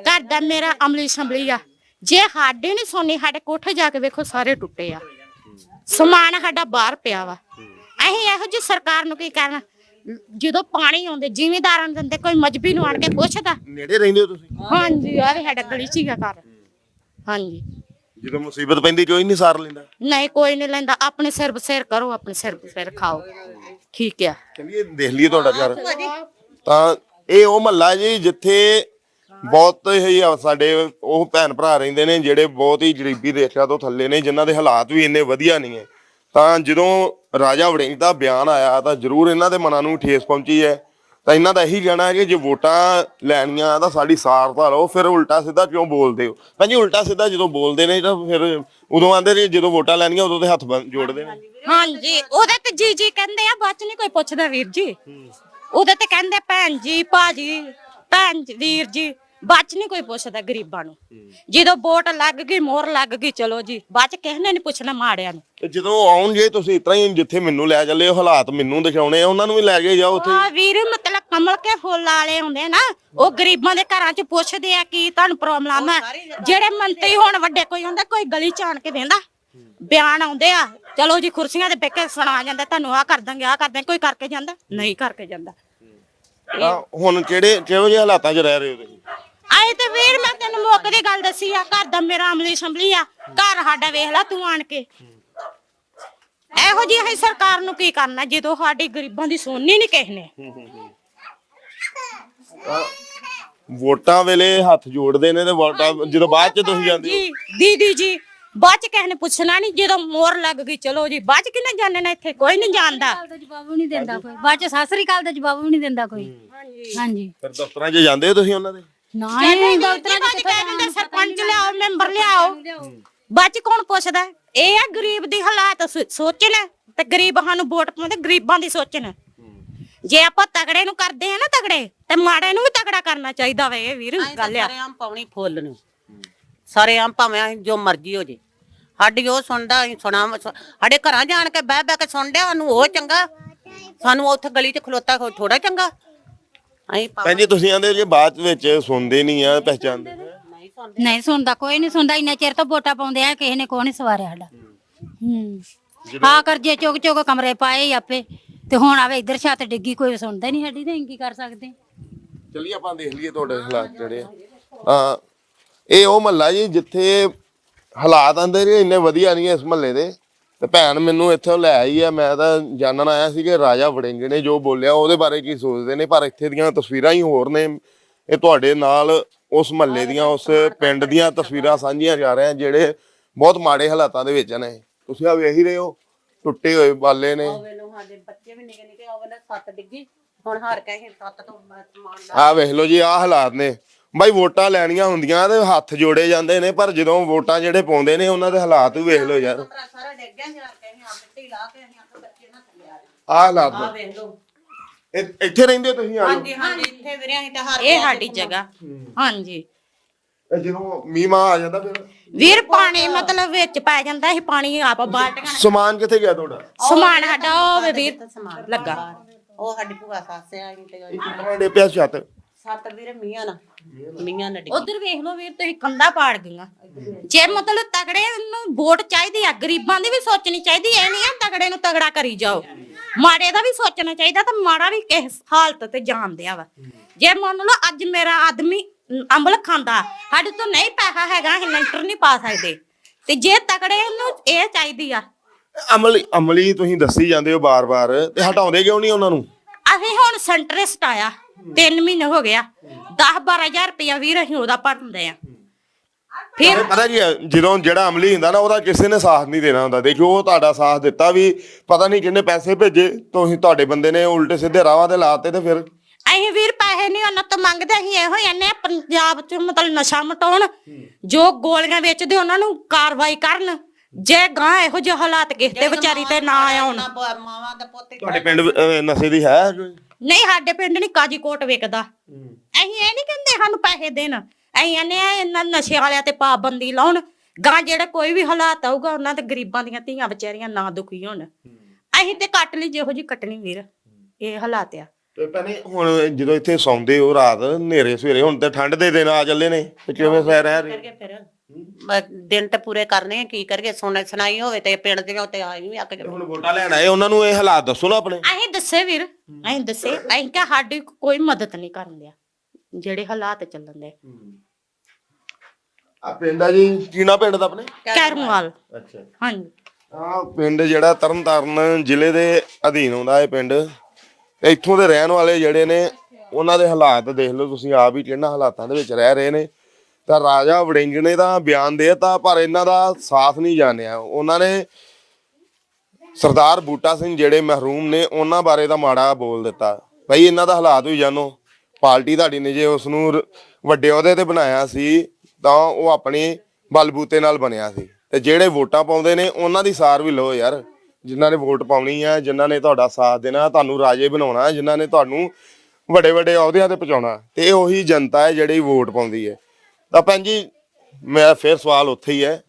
ਘਰ ਦਾ ਮੇਰਾ ਅਮਲੀ ਸੰਭਲੀ ਆ। ਜੇ ਸਾਡੇ ਨਹੀਂ ਸੁਣਨੀ, ਸਾਡੇ ਕੋਠੇ ਜਾ ਕੇ ਵੇਖੋ ਸਾਰੇ ਟੁੱਟੇ ਆ। ਸਮਾਨ ਸਾਡਾ ਬਾਹਰ ਪਿਆ ਵਾ। ਅਸੀਂ ਇਹੋ ਜੀ ਸਰਕਾਰ ਨੂੰ ਕੀ ਕਰਨਾ ਜਦੋਂ ਪਾਣੀ ਆਉਂਦੇ ਜ਼ਿਮੀਦਾਰਾਂ ਨੂੰ ਦਿੰਦੇ ਕੋਈ ਮਜਬੀ ਨੂੰ ਆਣ ਕੇ ਪੁੱਛਦਾ। ਨੇੜੇ ਰਹਿੰਦੇ ਹੋ ਤੁਸੀਂ? ਹਾਂਜੀ ਆ ਵੀ ਸਾਡਾ ਗਲੀ ਚ ਘਰ। ਹਾਂਜੀ। ਜਦੋਂ ਮੁਸੀਬਤ ਪੈਂਦੀ ਕੋਈ ਨਹੀਂ ਸਾਰ ਲੈਂਦਾ? ਨਹੀਂ ਕੋਈ ਨਹੀਂ ਲੈਂਦਾ। ਆਪਣੇ ਸਿਰ ਬਸੇਰ ਕਰੋ ਆਪਣੇ ਸਿਰ ਬਸੇਰ ਖਾਓ। ਠੀਕ ਆ। ਕਹਿੰਦੀ ਇਹ ਦੇਖ ਲਈਏ ਤੁਹਾਡਾ ਘਰ। ਤਾਂ ਇਹ ਉਹ ਮਹੱਲਾ ਜੀ ਜਿੱਥੇ ਬਹੁਤ ਹੀ ਸਾਡੇ ਉਹ ਭੈਣ ਭਰਾ ਰਹਿੰਦੇ ਨੇ ਜਿਹੜੇ ਬਹੁਤ ਹੀ ਗਰੀਬੀ ਰੇਖਾ ਤੋਂ ਥੱਲੇ ਨੇ ਜਿਨ੍ਹਾਂ ਦੇ ਹਾਲਾਤ ਵੀ ਇੰਨੇ ਵਧੀਆ ਨਹੀਂ ਹੈ। ਤਾਂ ਜਦੋਂ ਰਾਜਾ ਵੜਿੰਗ ਦਾ ਬਿਆਨ ਆਇਆ ਤਾਂ ਜ਼ਰੂਰ ਇਹਨਾਂ ਦੇ ਮਨਾਂ ਨੂੰ ਠੇਸ ਪਹੁੰਚੀ ਹੈ। ਤਾਂ ਇਹਨਾਂ ਦਾ ਇਹੀ ਕਹਿਣਾ ਹੈ ਕਿ ਜੇ ਵੋਟਾਂ ਲੈਣੀਆਂ ਤਾਂ ਸਾਡੀ ਸਾਰ ਤਾਂ ਲਓ ਫਿਰ ਉਲਟਾ ਸਿੱਧਾ ਕਿਉਂ ਬੋਲਦੇ ਹੋ? ਭਾਜੀ ਉਲਟਾ ਸਿੱਧਾ ਜਦੋਂ ਬੋਲਦੇ ਨੇ ਤਾਂ ਫਿਰ ਉਦੋਂ ਆਂਦੇ ਨੇ ਜਦੋਂ ਵੋਟਾਂ ਲੈਣੀਆਂ ਉਦੋਂ ਤੇ ਹੱਥ ਬੰਨ- ਜੋੜਦੇ ਨੇ। ਹਾਂਜੀ ਉਹਦੇ ਤੇ ਜੀ ਜੀ ਕਹਿੰਦੇ ਆ ਬਾਅਦ ਚ ਨਹੀਂ ਕੋਈ ਪੁੱਛਦਾ ਵੀਰ ਜੀ। ਉਹਦੇ ਤੇ ਕਹਿੰਦੇ ਭੈਣ ਜੀ ਭਾਜੀ ਭੈਣ ਜੀ, ਵੀਰ ਜੀ ਬਾਅਦ ਚ ਨਹੀਂ ਕੋਈ ਪੁੱਛਦਾ ਗਰੀਬਾਂ ਨੂੰ। ਜਦੋਂ ਵੋਟ ਲੱਗ ਗਈ ਮੋਹਰ ਲੱਗ ਗਈ ਚਲੋ ਜੀ ਬਾਅਦ ਚ ਕਿਸੇ ਨੇ ਨਹੀਂ ਪੁੱਛਣਾ ਮਾੜਿਆਂ ਨੂੰ। ਤੇ ਜਦੋਂ ਆਉਣਗੇ ਤੁਸੀਂ ਇਤਰਾ ਹੀ ਜਿੱਥੇ ਮੈਨੂੰ ਲੈ ਚੱਲੇ ਹੋ ਹਾਲਾਤ ਮੈਨੂੰ ਦਿਖਾਉਣੇ ਆ ਉਹਨਾਂ ਨੂੰ ਵੀ ਲੈ ਕੇ ਜਾਓ ਉੱਥੇ। ਆ ਵੀਰ ਮਤਲਬ ਕਮਲ ਕੇ ਫੁੱਲ ਵਾਲੇ ਹੁੰਦੇ ਆ ਨਾ ਉਹ ਗਰੀਬਾਂ ਦੇ ਘਰਾਂ 'ਚ ਪੁੱਛਦੇ ਆ ਕੀ ਤੁਹਾਨੂੰ ਪ੍ਰੋਬਲਮ ਹੈ ਜਿਹੜੇ ਮੰਤਰੀ ਹੁਣ ਵੱਡੇ ਕੋਈ ਹੁੰਦਾ ਕੋਈ ਗਲੀ ਚ ਆਣ ਕੇ ਦੇਂਦਾ ਬਿਆਨ ਆਉਂਦੇ ਆ ਚਲੋ ਜੀ ਕੁਰਸੀਆਂ ਤੇ ਬਹਿ ਕੇ ਸੁਣਾ ਜਾਂਦਾ ਤੁਹਾਨੂੰ ਆ ਕਰ ਦਾਂਗੇ ਆ ਕਰ ਦਾਂਗੇ। ਕੋਈ ਕਰਕੇ ਜਾਂਦਾ ਨਹੀਂ ਕਰਕੇ ਜਾਂਦਾ। ਤਾਂ ਹੁਣ ਕਿਹੜੇ ਕਿਹੋ ਜਿਹੇ ਹਾਲਾਤਾਂ 'ਚ ਰਹਿ ਰਹੇ ਹੋ ਤੁਸੀਂ? ਆਏ ਤੇ ਵੀਰ ਮੈਂ ਤੈਨੂੰ ਮੁੱਕ ਦੀ ਗੱਲ ਦੱਸੀ ਆ ਘਰ ਦਾ ਮੇਰਾ ਅਮਲੀ ਸੰਭਲੀ ਆ ਘਰ ਸਾਡਾ ਵੇਖ ਲੈ ਤੂੰ ਆਣ ਕੇ। ਇਹੋ ਜਿਹੀ ਅਸੀਂ ਸਰਕਾਰ ਨੂੰ ਕੀ ਕਰਨਾ ਜਦੋਂ ਸਾਡੀ ਗਰੀਬਾਂ ਦੀ ਸੁਣਨੀ ਨਹੀਂ ਕਿਸੇ ਨੇ। ਵੋਟਾਂ ਵੇਲੇ ਹੱਥ ਜੋੜਦੇ ਨੇ ਤੇ ਵੋਟਾਂ ਜਦੋਂ ਬਾਅਦ 'ਚ ਤੁਸੀਂ ਜਾਂਦੇ ਹੋ। ਜੀ ਦੀਦੀ ਜੀ ਬਾਅਦ ਚ ਕਿਸੇ ਨੇ ਪੁੱਛਣਾ ਨਹੀਂ ਜਦੋਂ ਮੋਹਰ ਲੱਗ ਗਈ ਚਲੋ ਜੀ ਬਾਅਦ ਚ ਕਿੰਨੇ ਜਾਣਨਾ ਇੱਥੇ? ਕੋਈ ਨਹੀਂ ਜਾਣਦਾ। ਕਾਲ ਦਾ ਜਵਾਬ ਵੀ ਨਹੀਂ ਦਿੰਦਾ ਕੋਈ। ਬਾਅਦ ਚ ਸਤਿ ਸ੍ਰੀ ਅਕਾਲ ਦਾ ਜਵਾਬ ਵੀ ਨਹੀਂ ਦਿੰਦਾ ਕੋਈ। ਹਾਂਜੀ। ਫਿਰ ਦਫ਼ਤਰਾਂ 'ਚ ਜਾਂਦੇ ਹੋ ਤੁਸੀਂ ਉਹਨਾਂ ਦੇ? ਨਾ ਇਹ ਦਫ਼ਤਰਾਂ ਬਾਅਦ ਚ ਕਹਿ ਦਿੰਦੇ ਸਰਪੰਚ ਲਿਆਓ ਮੈਂਬਰ ਲਿਆਓ। ਬਾਅਦ ਚ ਕੌਣ ਪੁੱਛਦਾ? ਇਹ ਆ ਗਰੀਬ ਦੀ ਹਾਲਾਤ ਸੋ- ਸੋਚਣ ਤੇ ਗਰੀਬ ਸਾਨੂੰ ਵੋਟ ਪਾਉਂਦੇ ਗਰੀਬਾਂ ਦੀ ਸੋਚਣ। ਜੇ ਆਪਾਂ ਤਗੜੇ ਨੂੰ ਕਰਦੇ ਆ ਨਾ ਤਗੜੇ ਤੇ ਮਾੜੇ ਨੂੰ ਵੀ ਤਗੜਾ ਕਰਨਾ ਚਾਹੀਦਾ ਵੇ ਇਹ ਵੀਰ ਗੱਲ ਆ। ਸਾਰੇ ਆਮ ਪਾਉਣੀ ਫੁੱਲ ਨੂੰ। ਸਾਰੇ ਆਮ ਭਾਵੇਂ ਅਸੀਂ ਜੋ ਮਰਜ਼ੀ ਹੋ ਜੇ। ਸਾਡੀ ਉਹ ਸੁਣਦਾ ਅਸੀਂ ਸੁਣਾ ਸਾਡੇ ਘਰਾਂ ਜਾਣ ਕੇ ਬਹਿ ਬਹਿ ਕੇ ਸੁਣ ਡਿਆ ਸਾਨੂੰ ਉਹ ਚੰਗਾ। ਸਾਨੂੰ ਉੱਥੇ ਗਲੀ 'ਚ ਖਲੋਤਾ ਥੋੜਾ ਚੰਗਾ। ਅਸੀਂ ਭੈਣ ਜੀ ਤੁਸੀਂ ਆਂਦੇ ਜੇ ਬਾਅਦ ਵਿੱਚ ਸੁਣਦੇ ਨਹੀਂ ਆ ਪਹਿਚਾਨਦੇ ਨਹੀਂ। ਸੁਣਦੇ। ਨਹੀਂ ਸੁਣਦਾ ਕੋਈ ਨਹੀਂ ਸੁਣਦਾ ਇੰਨਾ ਚਿਰ ਤੋਂ ਵੋਟਾਂ ਪਾਉਂਦੇ ਆ ਕਿਸੇ ਨੇ ਕੋਈ ਨਹੀਂ ਸਵਾਰਿਆ ਸਾਡਾ। ਹੂੰ। ਆ ਕਰਜੇ ਚੁੱਕ ਚੁੱਕ ਕਮਰੇ ਪਾਏ ਆਪੇ ਤੇ ਹੁਣ ਆਵੇ ਇੱਧਰ ਛੱਤ ਡਿੱਗੀ ਕੋਈ ਸੁਣਦਾ ਨਹੀਂ ਸਾਡੀ ਤੇ ਅਸੀਂ ਕੀ ਕਰ ਸਕਦੇ? ਚਲਿਏ ਆਪਾਂ ਦੇਖ ਲਈਏ ਤੁਹਾਡੇ ਹਾਲਾਤ ਜਿਹੜੇ ਆ। ਹਾਂ ਇਹ ਉਹ ਮਹੱਲਾ ਜੀ ਜਿੱਥੇ ਹਾਲਾਤ ਆਂਦੇ ਨੇ ਇੰਨੇ ਵਧੀਆ ਨਹੀਂ ਇਸ ਮਹੱਲੇ ਦੇ। ਤੇ ਭੈਣ ਮੈਨੂੰ ਇੱਥੋਂ ਲੈ ਆਈ ਆ ਮੈਂ ਤਾਂ ਜਾਣਨ ਆਇਆ ਸੀ ਕਿ ਰਾਜਾ ਵੜਿੰਗ ਨੇ ਜੋ ਬੋਲਿਆ ਉਹਦੇ ਬਾਰੇ ਕੀ ਸੋਚਦੇ ਨੇ ਪਰ ਇੱਥੇ ਦੀਆਂ ਤਸਵੀਰਾਂ ਹੀ ਹੋਰ ਨੇ। ਇਹ ਤੁਹਾਡੇ ਨਾਲ ਉਸ ਮਹੱਲੇ ਦੀਆਂ ਉਸ ਪਿੰਡ ਦੀਆਂ ਤਸਵੀਰਾਂ ਸਾਂਝੀਆਂ ਜਾ ਰਹੇ ਆ ਜਿਹੜੇ ਬਹੁਤ ਮਾੜੇ ਹਾਲਾਤਾਂ ਦੇ ਵਿੱਚ ਨੇ। ਤੁਸੀਂ ਆ ਵੇਖ ਹੀ ਰਹੇ ਹੋ? ਟੁੱਟੇ ਹੋਏ ਬਾਲੇ ਨੇ। ਵੇਲੇ ਸਾਡੇ ਬੱਚੇ ਵੀ ਨਿੱਕੇ ਨਿੱਕੇ ਉਹ ਵੇਲੇ ਸੱਤ ਡਿੱਗੀ। ਹੁਣ ਹਾਰ ਕੇ ਅਸੀਂ ਸੱਤ ਤੋਂ ਮ- ਸਮਾਨ ਲਾ। ਆਹ ਵੇਖ ਲਓ ਜੀ ਆਹ ਹਾਲਾਤ ਨੇ। ਬਾਈ ਵੋਟਾਂ ਲੈਣੀਆਂ ਹੁੰਦੀਆਂ ਤੇ ਹੱਥ ਜੋੜੇ ਜਾਂਦੇ ਨੇ ਪਰ ਜਦੋਂ ਵੋਟਾਂ ਜਿਹੜੇ ਪਾਉਂਦੇ ਨੇ ਉਹਨਾਂ ਦੇ ਹਾਲਾਤ ਵੀ ਵੇਖ ਲਓ ਯਾਰ। ਸਾਰਾ ਡਿੱਗ ਗਿਆ ਆ ਮਿੱਟੀ ਲਾ ਕੇ ਅਸੀਂ ਆਪ ਬੱਚੇ ਨਾਲ ਥੱਲੇ ਆ ਗਏ ਆਹ ਹਾਲਾਤ ਆ ਨੇ। ਵੇਖ ਲਓ। ਇਹ- ਇੱਥੇ ਰਹਿੰਦੇ ਹੋ ਤੁਸੀਂ ਆ ਹਾਂਜੀ ਹਾਂਜੀ ਇੱਥੇ ਵੀਰੇ ਅਸੀਂ ਤਾਂ ਹਾਰ ਇਹ ਸਾਡੀ ਜਗ੍ਹਾ। ਹਾਂਜੀ। ਇਹ ਜਦੋਂ ਮੀਂਹ ਆ ਜਾਂਦਾ ਫਿਰ? ਵੀਰ ਪਾਣੀ ਮਤਲਬ ਵਿੱਚ ਪੈ ਜਾਂਦਾ ਸੀ ਪਾਣੀ ਆਪ ਬਾਲਟੀਆਂ ਸਮਾਨ ਕਿੱਥੇ ਗਿਆ ਤੁਹਾਡਾ? ਸਮਾਨ ਸਾਡਾ ਉਹ ਵੇ ਵੀਰ ਸਮਾਨ ਲੱਗਾ। ਉਹ ਸਾਡੀ ਭੂਆ ਸੱਸ ਆ ਅਸੀਂ ਤੇ ਕਿੰਨਾ ਡੇ ਪਿਆ ਛੱਤ। ਸੱਤ ਵੀਰੇ ਮੀਆਂ ਨਾ। ਮੀਆਂ ਨਾ ਡਿੱਗੀ ਉਧਰ ਵੇਖ ਲਓ ਵੀਰ ਤੁਸੀਂ ਕੰਦਾ ਪਾੜ ਗਈਆਂ। ਜੇ ਮਤਲਬ ਤਗੜੇ ਨੂੰ ਵੋਟ ਚਾਹੀਦੀ ਆ ਗਰੀਬਾਂ ਦੀ ਵੀ ਸੋਚਣੀ ਚਾਹੀਦੀ ਐ ਨਹੀਂ ਆ ਤਗੜੇ ਨੂੰ ਤਗੜਾ ਕਰੀ ਜਾਓ। ਮਾੜੇ ਦਾ ਵੀ ਸੋਚਣਾ ਚਾਹੀਦਾ ਤਾਂ ਮਾੜਾ ਵੀ ਕਿਸ ਹਾਲਤ ਤੇ ਜਾਣਦਿਆ ਵਾ। ਜੇ ਮੰਨ ਲਓ ਅੱਜ ਮੇਰਾ ਆਦਮੀ ਅੰਬਲ ਖਾਂਦਾ ਸਾਡੇ ਤੋਂ ਨਹੀਂ ਪੈਸਾ ਹੈਗਾ ਅਸੀਂ ਲੈਂਟਰ ਨਹੀਂ ਪਾ ਸਕਦੇ। ਤੇ ਜੇ ਤਗੜੇ ਨੂੰ ਇਹ ਚਾਹੀਦੀ ਆ ਅਮਲੀ ਅਮਲੀ ਤੁਸੀਂ ਦੱਸੀ ਜਾਂਦੇ ਹੋ ਬਾਰ-ਬਾਰ ਤੇ ਹਟਾਉਂਦੇ ਕਿਉਂ ਨਹੀਂ ਉਹਨਾਂ ਨੂੰ? ਅਸੀਂ ਹੁਣ ਸੈਂਟਰਿਸਟ ਆਇਆ। 3 ਮਹੀਨੇ ਹੋ ਗਿਆ 10 12000 ਰੁਪਇਆ ਵੀਰ ਅਸੀਂ ਉਹਦਾ ਭਰਦੇ ਆ। ਫਿਰ ਪਤਾ ਕੀ ਹੈ, ਜਦੋਂ ਜਿਹੜਾ ਅਮਲੀ ਹੁੰਦਾ ਨਾ ਉਹਦਾ ਕਿਸੇ ਨੇ ਸਾਥ ਨਹੀਂ ਦੇਣਾ ਹੁੰਦਾ। ਦੇਖੋ ਉਹ ਤੁਹਾਡਾ ਸਾਥ ਦਿੱਤਾ ਵੀ ਪਤਾ ਨਹੀਂ ਕਿੰਨੇ ਪੈਸੇ ਭੇਜੇ ਤੁਸੀਂ ਤੁਹਾਡੇ ਬੰਦੇ ਨੇ ਉਲਟੇ ਸਿੱਧੇ ਰਾਵਾਂ ਤੇ ਲਾਤੇ ਤੇ ਫਿਰ। ਅਸੀਂ ਵੀਰ ਪੈਸੇ ਨਹੀਂ ਉਹਨਾਂ ਤੋਂ ਮੰਗਦੇ ਅਸੀਂ ਇਹੋ ਆ ਪੰਜਾਬ 'ਚ ਮਤਲਬ ਨਸ਼ਾ ਮਟਾਉਣ। ਜੋ ਗੋਲੀਆਂ ਵੇਚਦੇ ਉਹਨਾਂ ਨੂੰ ਕਾਰਵਾਈ ਕਰਨ। ਜੇ ਗਾਂ ਇਹੋ ਜਿਹੇ ਹਾਲਾਤ ਕਿਸੇ ਤੇ ਵਿਚਾਰੀ ਤੇ ਨਾ ਆਉਣ। ਮਾਵਾਂ ਦੇ ਪੁੱਤ ਤੁਹਾਡੇ ਪਿੰਡ ਨਸ਼ੇ ਦੀ ਹੈ ਕੋਈ? ਨਹੀਂ ਸਾਡੇ ਪਿੰਡ ਨਹੀਂ ਕਾਜੀ ਕੋਟ ਵਿਕਦਾ। ਅਸੀਂ ਇਹ ਨਹੀਂ ਕਹਿੰਦੇ ਸਾਨੂੰ ਪੈਸੇ ਦੇਣ। ਅਸੀਂ ਕਹਿੰਦੇ ਆ ਇਹਨਾਂ ਨਸ਼ੇ ਵਾਲਿਆਂ ਤੇ ਪਾਬੰਦੀ ਲਾਉਣ। ਗਾਂ ਜਿਹੜਾ ਕੋਈ ਵੀ ਹਾਲਾਤ ਆਊਗਾ ਉਹਨਾਂ ਤੇ ਗਰੀਬਾਂ ਦੀਆਂ ਧੀਆਂ ਵਿਚਾਰੀਆਂ ਨਾ ਦੁਖੀ ਹੋਣ। ਅਸੀਂ ਤੇ ਕੱਟ ਲਈ ਜਿਹੋ ਜੀ ਕੱਟਣੀ ਵੀਰ। ਇਹ ਹਾਲਾਤ ਆ। ਤੇ ਭੈਣੇ ਹੁਣ ਜਦੋਂ ਇੱਥੇ ਸੌਂਦੇ ਹੋ ਰਾਤ ਹਨੇਰੇ ਸਵੇਰੇ ਹੁਣ ਤੇ ਠੰਡ ਦੇ ਦਿਨ ਆ ਚੱਲੇ ਨੇ। ਤੇ ਕਿਵੇਂ ਸੈ ਰਹਿ ਦਿਨ ਤੇ ਪੂਰੇ ਕਰਨੇ ਆ ਕੀ ਕਰੀਏ? ਸੁਣ ਸੁਣਾਈ ਹੋਵੇ ਤੇ ਪਿੰਡ ਦੀਆਂ ਤੇ ਆਈ ਵੀ ਅੱਕ ਹੁਣ ਵੋਟਾਂ ਲੈਣ ਆਏ ਉਹਨਾਂ ਨੂੰ ਇਹ ਹਾਲਾਤ ਦੱਸੋ ਨਾ ਆਪਣੇ। ਅਸੀਂ ਦੱਸੇ ਵੀਰ ਅਸੀਂ ਦੱਸੇ। ਅਸੀਂ ਕਿ ਸਾਡੀ ਕੋਈ ਮਦਦ ਨਹੀਂ ਕਰਨ ਦਿਆ ਜਿਹੜੇ ਹਾਲਾਤ ਚੱਲਣ ਦੇ। ਆ ਪਿੰਡ ਆ ਜੀ ਕੀਨਾ ਪਿੰਡ ਦਾ ਆਪਣੇ? ਕੈਰਮਵਾਲ ਅੱਛਾ। ਹਾਂਜੀ। ਆ ਪਿੰਡ ਜਿਹੜਾ ਤਰਨਤਾਰਨ ਜ਼ਿਲ੍ਹੇ ਦੇ ਅਧੀਨ ਆਉਂਦਾ ਹੈ ਪਿੰਡ ਤੇ ਇੱਥੋਂ ਦੇ ਰਹਿਣ ਵਾਲੇ ਜਿਹੜੇ ਨੇ ਉਹਨਾਂ ਦੇ ਹਾਲਾਤ ਦੇਖ ਲਓ ਤੁਸੀਂ ਆਪ ਹੀ ਕਿੰਨਾ ਹਾਲਾਤਾਂ ਦੇ ਵਿੱਚ ਰਹਿ ਰਹੇ ਨੇ। ਤਾਂ ਰਾਜਾ ਵੜਿੰਗ ਨੇ ਤਾਂ ਬਿਆਨ ਦੇਤਾ, ਪਰ ਇਹਨਾਂ ਦਾ ਸਾਥ ਨਹੀਂ ਜਾਣਿਆ। ਉਹਨਾਂ ਨੇ ਸਰਦਾਰ ਬੂਟਾ ਸਿੰਘ ਜਿਹੜੇ ਮਹਿਰੂਮ ਨੇ, ਉਹਨਾਂ ਬਾਰੇ ਤਾਂ ਮਾੜਾ ਬੋਲ ਦਿੱਤਾ। ਭਾਈ ਇਹਨਾਂ ਦਾ ਹਾਲਾਤ ਵੀ ਜਾਣੋ। ਪਾਰਟੀ ਤੁਹਾਡੀ ਨੇ ਜੇ ਉਸ ਨੂੰ ਵੱਡੇ ਅਹੁਦੇ ਤੇ ਬਣਾਇਆ ਸੀ, ਤਾਂ ਉਹ ਆਪਣੇ ਬਲਬੂਤੇ ਨਾਲ ਬਣਿਆ ਸੀ। ਤੇ ਜਿਹੜੇ ਵੋਟਾਂ ਪਾਉਂਦੇ ਨੇ, ਉਹਨਾਂ ਦੀ ਸਾਰ ਵੀ ਲਓ ਯਾਰ। ਜਿਨ੍ਹਾਂ ਨੇ ਵੋਟ ਪਾਉਣੀ ਆ, ਜਿਨ੍ਹਾਂ ਨੇ ਤੁਹਾਡਾ ਸਾਥ ਦੇਣਾ, ਤੁਹਾਨੂੰ ਰਾਜੇ ਬਣਾਉਣਾ, ਜਿਨ੍ਹਾਂ ਨੇ ਤੁਹਾਨੂੰ ਵੱਡੇ ਵੱਡੇ ਅਹੁਦਿਆਂ ਤੇ ਪਹੁੰਚਾਉਣਾ। ਤੇ ਇਹ ਉਹੀ ਜਨਤਾ ਹੈ ਜਿਹੜੀ ਵੋਟ ਪਾਉਂਦੀ ਹੈ। ਤਾਂ ਭੈਣ ਜੀ ਮੇਰਾ ਫਿਰ ਸਵਾਲ ਉੱਥੇ ਹੀ ਹੈ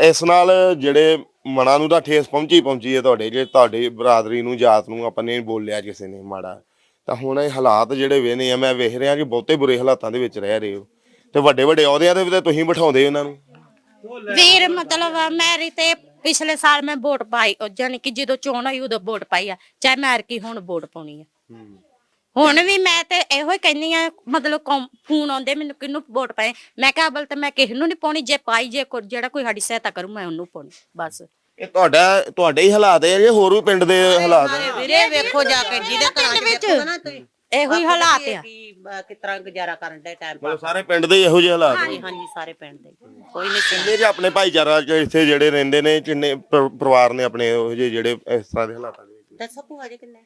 ਇਸ ਨਾਲ ਜਿਹੜੇ ਮਨਾਂ ਨੂੰ ਤਾਂ ਠੇਸ ਪਹੁੰਚੀ ਪਹੁੰਚੀ ਹੈ ਤੁਹਾਡੇ ਜੇ ਤੁਹਾਡੀ ਬਰਾਦਰੀ ਨੂੰ ਜਾਤ ਨੂੰ ਆਪਾਂ ਨੇ ਬੋਲਿਆ ਕਿਸੇ ਨੇ ਮਾੜਾ ਤਾਂ ਹੁਣ ਇਹ ਹਾਲਾਤ ਜਿਹੜੇ ਵੇਨੇ ਆ ਮੈਂ ਵੇਖ ਰਿਹਾ ਕਿ ਬਹੁਤੇ ਬੁਰੇ ਹਾਲਾਤਾਂ ਦੇ ਵਿੱਚ ਰਹਿ ਰਹੇ ਹੋ। ਤੇ ਵੱਡੇ ਵੱਡੇ ਅਹੁਦਿਆਂ ਦੇ ਵੀ ਤਾਂ ਤੁਸੀਂ ਬਿਠਾਉਂਦੇ ਉਹਨਾਂ ਨੂੰ? ਵੀਰ ਮਤਲਬ ਮੈਰੀ ਤੇ ਪਿਛਲੇ ਸਾਲ ਮੈਂ ਵੋਟ ਪਾਈ ਜਾਣੀ ਕਿ ਜਦੋਂ ਚੋਣ ਹੋਈ ਉਦੋਂ ਵੋਟ ਪਾਈ ਆ ਚਾਹੇ ਮੈਰ ਕੀ ਹੁਣ ਵੋਟ ਪਾਉਣੀ ਆ। ਹੁਣ ਵੀ ਮੈਂ ਤੇ ਇਹੋ ਹੀ ਕਹਿੰਦੀ ਆ ਮਤਲਬ ਕੌਮ- ਫੋਨ ਆਉਂਦੇ ਮੈਨੂੰ ਕਿਹਨੂੰ ਵੋਟ ਪਾਏ? ਮੈਂ ਕਿਹਾ ਅਬਲ ਤੇ ਮੈਂ ਕਿਸੇ ਨੂੰ ਨਹੀਂ ਪਾਉਣੀ ਜੇ ਪਾਈ ਜੇ ਕੋਈ ਜਿਹੜਾ ਕੋਈ ਸਾਡੀ ਸਹਾਇਤਾ ਕਰੂ ਮੈਂ ਉਹਨੂੰ ਪਾਉਣੀ ਬਸ। ਇਹ ਤੁਹਾਡਾ ਤੁਹਾਡੇ ਹੀ ਹਾਲਾਤ ਹੈ ਜੇ ਹੋਰ ਵੀ ਪਿੰਡ ਦੇ ਹਾਲਾਤ ਹੈ ਵੀਰੇ ਵੇਖੋ ਜਾ ਕੇ ਜਿਹਦੇ ਘਰਾਂ ਚ ਨਾ ਤੁਸੀਂ। ਇਹੋ ਹੀ ਹਾਲਾਤ ਆ। ਕੀ ਬ- ਕਿਸ ਤਰ੍ਹਾਂ ਗੁਜ਼ਾਰਾ ਕਰਨ ਦੇ ਟਾਈਮ ਮਤਲਬ ਸਾਰੇ ਪਿੰਡ ਦੇ ਹੀ ਇਹੋ ਜਿਹੇ ਹਾਲਾਤ ਨੇ ਹਾਂਜੀ ਸਾਰੇ ਪਿੰਡ ਦੇ। ਕੋਈ ਨਹੀਂ ਕਿੰਨੇ ਜੇ ਆਪਣੇ ਭਾਈਚਾਰਾ ਚ ਇੱਥੇ ਜਿਹੜੇ ਰਹਿੰਦੇ ਨੇ ਕਿੰਨੇ ਪਰ- ਪਰਿਵਾਰ ਨੇ ਆਪਣੇ ਉਹ ਜਿਹੇ ਜਿਹੜੇ ਇਸ ਤਰ੍ਹਾਂ ਦੇ ਹਾਲਾਤਾਂ ਦੇ ਵਿੱਚ? ਦੱਸੋ ਭੂਆ ਜੀ ਕਿੰਨੇ?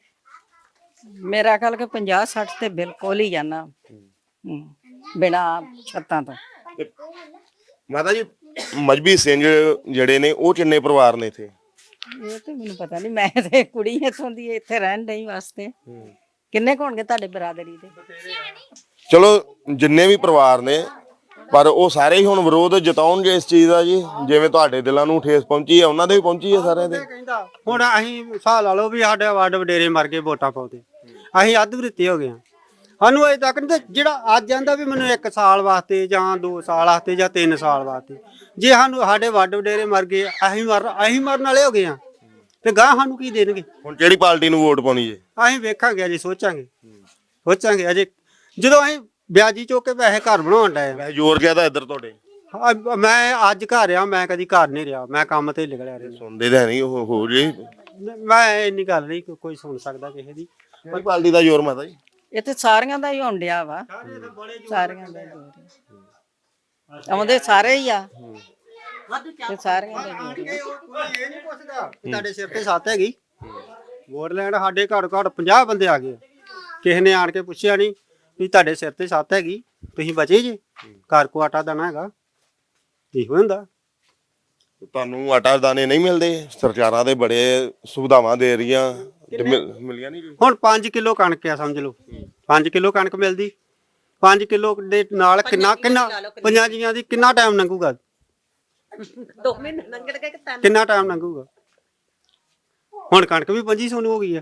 ਮੇਰਾ ਖਿਆਲ ਕਿ 50 60 ਤੇ ਬਿਲਕੁਲ ਹੀ ਜਾਣਾ ਬਿਨਾ ਛੱਤਾਂ ਤੋਂ। ਤੇ ਮਾਤਾ ਜੀ ਮਜਬੀ ਸਿੰਘ ਜਿਹੜੇ ਨੇ ਉਹ ਕਿੰਨੇ ਪਰਿਵਾਰ ਨੇ ਇੱਥੇ? ਇਹ ਤੇ ਮੈਨੂੰ ਪਤਾ ਨਹੀਂ ਮੈਂ ਤੇ ਕੁੜੀ ਇੱਥੋਂ ਦੀ ਇੱਥੇ ਰਹਿਣ ਨਹੀਂ ਵਾਸਤੇ। ਕਿੰਨੇ ਕੁ ਹੋਣਗੇ ਤੁਹਾਡੇ ਬਰਾਦਰੀ ਦੇ? ਚਲੋ ਜਿੰਨੇ ਵੀ ਪਰਿਵਾਰ ਨੇ ਪਰ ਉਹ ਸਾਰੇ ਹੀ ਹੁਣ ਵਿਰੋਧ ਜਤਾਉਣਗੇ ਇਸ ਚੀਜ਼ ਦਾ ਜੀ। ਜਿਵੇਂ ਤੁਹਾਡੇ ਦਿਲਾਂ ਨੂੰ ਠੇਸ ਪਹੁੰਚੀ ਹੈ ਉਹਨਾਂ ਦੇ ਵੀ ਪਹੁੰਚੀ ਹੈ ਸਾਰਿਆਂ ਦੇ। ਕਹਿੰਦਾ ਹੁਣ ਅਸੀਂ ਹਿਸਾਬ ਲਾ ਲਓ ਵੀ ਸਾਡੇ ਵੱਡ ਵਡੇਰੇ ਮਰ ਕੇ ਵੋਟਾਂ ਪਾਉਂਦੇ। ਅਸੀਂ ਅੱਧ ਵ੍ਰਿਤੀ ਹੋ ਗਏ ਹਾਂ। ਸਾਨੂੰ ਅਜੇ ਤੱਕ ਨਹੀਂ ਤੇ ਜਿਹੜਾ ਅੱਜ ਆਂਦਾ ਵੀ ਮੈਨੂੰ 1 ਸਾਲ ਵਾਸਤੇ ਜਾਂ 2 ਸਾਲ ਵਾਸਤੇ ਜਾਂ 3 ਸਾਲ ਵਾਸਤੇ ਜੇ ਸਾਨੂੰ ਸਾਡੇ ਵੱਡ ਵਡੇਰੇ ਮਰ ਗਏ ਅਸੀਂ ਮਰ ਅਸੀਂ ਮਰਨ ਵਾਲੇ ਹੋ ਗਏ ਹਾਂ। ਤੇ ਗਾਂ ਸਾਨੂੰ ਕੀ ਦੇਣਗੇ? ਹੁਣ ਕਿਹੜੀ ਪਾਰਟੀ ਨੂੰ ਵੋਟ ਪਾਉਣੀ ਜੇ? ਅਸੀਂ ਵੇਖਾਂਗੇ ਅਜੇ ਸੋਚਾਂਗੇ। ਸੋਚਾਂਗੇ ਅਜੇ। ਜਦੋਂ ਅਸੀਂ ਵਿਆਜੀ ਚੁੱਕ ਕੇ ਪੈਸੇ ਘਰ ਬਣਾਉਣ ਡਏ ਮੈਂ ਜ਼ੋਰ ਕਿਹਾ ਤਾਂ ਇੱਧਰ ਤੁਹਾਡੇ। ਮੈਂ ਅੱਜ ਘਰ ਆ ਮੈਂ ਕਦੀ ਘਰ ਨਹੀਂ ਰਿਹਾ। ਮੈਂ ਕੰਮ ਤੇ ਨਿਕਲਿਆ ਰਿਹਾ ਸੁਣਦੇ ਤਾਂ ਨਹੀਂ ਉਹ ਹੋ ਜੇ। ਮੈਂ ਇੰਨੀ ਗੱਲ ਨਹੀਂ ਕੋਈ ਸੁਣ ਸਕਦਾ ਕਿਸੇ ਦੀ। ਕਿਹੜੀ ਪਾਰਟੀ ਦਾ ਜ਼ੋਰ ਮਾਤਾ ਜੀ? ਇਹ ਤੇ ਸਾਰਿਆਂ ਦਾ ਹੀ ਹੋਣ ਡਿਆ ਵਾ। ਸਾਰਿਆਂ ਦਾ ਹੀ ਜ਼ੋਰ ਹੈ। ਆਉਂਦੇ ਸਾਰੇ ਹੀ ਆ। ਤੇ ਸਾਰਿਆਂ ਦਾ ਜ਼ੋਰ ਹੈ। ਕੋਈ ਇਹ ਨਹੀਂ ਪੁੱਛਦਾ ਕਿ ਤੁਹਾਡੇ ਸਿਰ ਤੇ ਸੱਤ ਹੈਗੀ। ਵੋਟ ਲੈਣ ਸਾਡੇ ਘਰ ਘਰ 50 ਬੰਦੇ ਆ ਗਏ। ਕਿਸੇ ਨੇ ਆਣ ਕੇ ਪੁੱਛਿਆ ਨਹੀਂ ਵੀ ਤੁਹਾਡੇ ਸਿਰ ਤੇ ਸੱਤ ਹੈਗੀ। ਤੁਸੀਂ ਬਚੇ ਜੀ। ਘਰ ਕੋ ਆਟਾ ਦਾਣਾ ਹੈਗਾ। ਇਹੋ ਹੁੰਦਾ। ਤੁਹਾਨੂੰ ਆਟਾ ਦਾਣੇ ਨਹੀਂ ਮਿਲਦੇ। ਸਰਕਾਰਾਂ ਦੇ ਬੜੇ ਸੁਵਿਧਾਵਾਂ ਦੇ ਰਹੀਆਂ। ਤੇ ਮਿਲ- ਮਿਲੀਆਂ ਨਹੀਂ ਹੁਣ 5 ਕਿਲੋ ਕਣਕ ਆ ਸਮਝ ਲਓ। 5 ਕਿਲੋ ਕਣਕ ਮਿਲਦੀ। 5 ਕਿਲੋ ਦੇ ਨਾਲ ਕਿੰਨਾ ਕਿੰਨਾ ਪੰਜਾਂ ਜੀਆਂ ਦੀ ਕਿੰਨਾ ਟਾਈਮ ਲੰਘੂਗਾ? ਦੋ ਮਹੀਨੇ ਲੰਘਣ ਗਏ ਕਿ ਤਿੰਨ? ਕਿੰਨਾ ਟਾਈਮ ਲੰਘੂਗਾ? ਹੁਣ ਕਣਕ ਵੀ 2500 ਨੂੰ ਹੋ ਗਈ ਆ।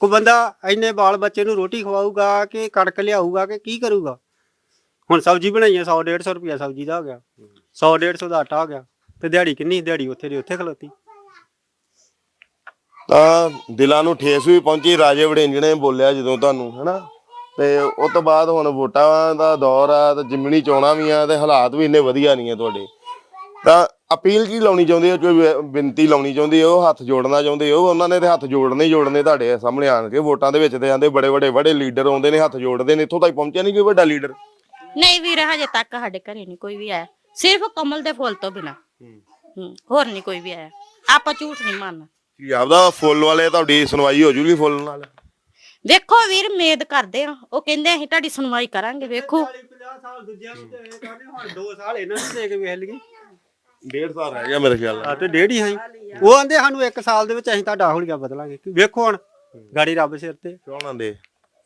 ਕੋਈ ਬੰਦਾ ਇੰਨੇ ਬਾਲ ਬੱਚੇ ਨੂੰ ਰੋਟੀ ਖਵਾਊਗਾ ਕਿ ਕਣਕ ਲਿਆਊਗਾ ਕਿ ਕੀ ਕਰੂਗਾ? ਹੁਣ ਸਬਜ਼ੀ ਬਣਾਈ ਆ 100 150 ਰੁਪਿਆ ਸਬਜ਼ੀ ਦਾ ਹੋ ਗਿਆ। 100 150 ਦਾ ਆਟਾ ਹੋ ਗਿਆ। ਤੇ ਦਿਹਾੜੀ ਕਿੰਨੀ ਦਿਹਾੜੀ ਉੱਥੇ ਦੀ ਉੱਥੇ ਖਲੋਤੀ। ਤਾਂ ਦਿਲਾਂ ਨੂੰ ਠੇਸ ਵੀ ਪਹੁੰਚੀ ਰਾਜੇ ਵੜਿੰਜ ਨੇ ਬੋਲਿਆ ਜਦੋਂ ਤੁਹਾਨੂੰ ਹੈਨਾ? ਤੇ ਉਸ ਤੋਂ ਬਾਅਦ ਹੁਣ ਵੋਟਾਂ ਦਾ ਦੌਰ ਆ ਤੇ ਜਿਮਣੀ ਚੋਣਾਂ ਵੀ ਆ ਤੇ ਹਾਲਾਤ ਵੀ ਇੰਨੇ ਵਧੀਆ ਨਹੀਂ ਆ ਤੁਹਾਡੇ। ਤਾਂ ਅਪੀਲ ਕੀ ਲਾਉਣੀ ਚਾਹੁੰਦੇ ਹੋ? ਕੋਈ ਬੇਨਤੀ ਲਾਉਣੀ ਚਾਹੁੰਦੇ ਹੋ? ਹੱਥ ਜੋੜਨਾ ਚਾਹੁੰਦੇ ਹੋ? ਉਹਨਾਂ ਨੇ ਤੇ ਹੱਥ ਜੋੜਨੇ ਜੋੜਨੇ ਤੁਹਾਡੇ ਸਾਹਮਣੇ ਆਣ ਕੇ। ਵੋਟਾਂ ਦੇ ਵਿੱਚ ਤੇ ਜਾਂਦੇ ਬੜੇ ਬੜੇ ਵੱਡੇ ਲੀਡਰ ਆਉਂਦੇ ਨੇ ਹੱਥ ਜੋੜਦੇ ਨੇ। ਇੱਥੋਂ ਤੱਕ ਪਹੁੰਚਿਆ ਨਹੀਂ ਕੋਈ ਵੱਡਾ ਲੀਡਰ? ਨਹੀਂ ਵੀਰ ਹਜੇ ਤੱਕ ਸਾਡੇ ਘਰੇ ਨਹੀਂ ਕੋਈ ਵੀ ਆਇਆ। ਸਿਰਫ ਕਮਲ ਦੇ ਫੁੱਲ ਤੋਂ ਬਿਨਾ। ਹੂੰ। ਹੋਰ ਨਹੀਂ ਕੋਈ ਵੀ ਆਇਆ। ਆਪਾਂ ਝੂਠ ਨਹੀਂ ਮਾਰਨਾ ਕੀ ਆਪਦਾ ਫੁੱਲ ਵਾਲੇ ਤੁਹਾਡੀ ਸੁਣਵਾਈ ਹੋ ਜੂਗੀ ਫੁੱਲ ਨਾਲ? ਵੇਖੋ ਵੀਰ ਮੇਦ ਕਰਦੇ ਆ। ਉਹ ਕਹਿੰਦੇ ਅਸੀਂ ਤੁਹਾਡੀ ਸੁਣਵਾਈ ਕਰਾਂਗੇ ਵੇਖੋ। 50 ਸਾਲ ਦੂਜਿਆਂ ਨੂੰ ਤੇ ਇਹ ਕਹਿੰਦੇ ਹੁਣ 2 ਸਾਲ ਇਹਨਾਂ ਨੂੰ ਦੇ ਕੇ ਵੇਖ ਲਈਏ। ਡੇਢ ਸਾਲ ਰਹਿ ਗਿਆ ਮੇਰੇ ਖਿਆਲ ਨਾਲ। ਆ ਤੇ ਡੇਢ ਹੀ ਹੈ ਉਹ ਆਂਦੇ ਸਾਨੂੰ 1 ਸਾਲ ਦੇ ਵਿੱਚ ਅਸੀਂ ਤੁਹਾਡਾ ਹੁਲੀਆ ਬਦਲਾਂਗੇ। ਵੇਖੋ ਹੁਣ ਗਾੜੀ ਰੱਬ ਸਿਰ ਤੇ। ਨਾ ਦੇ?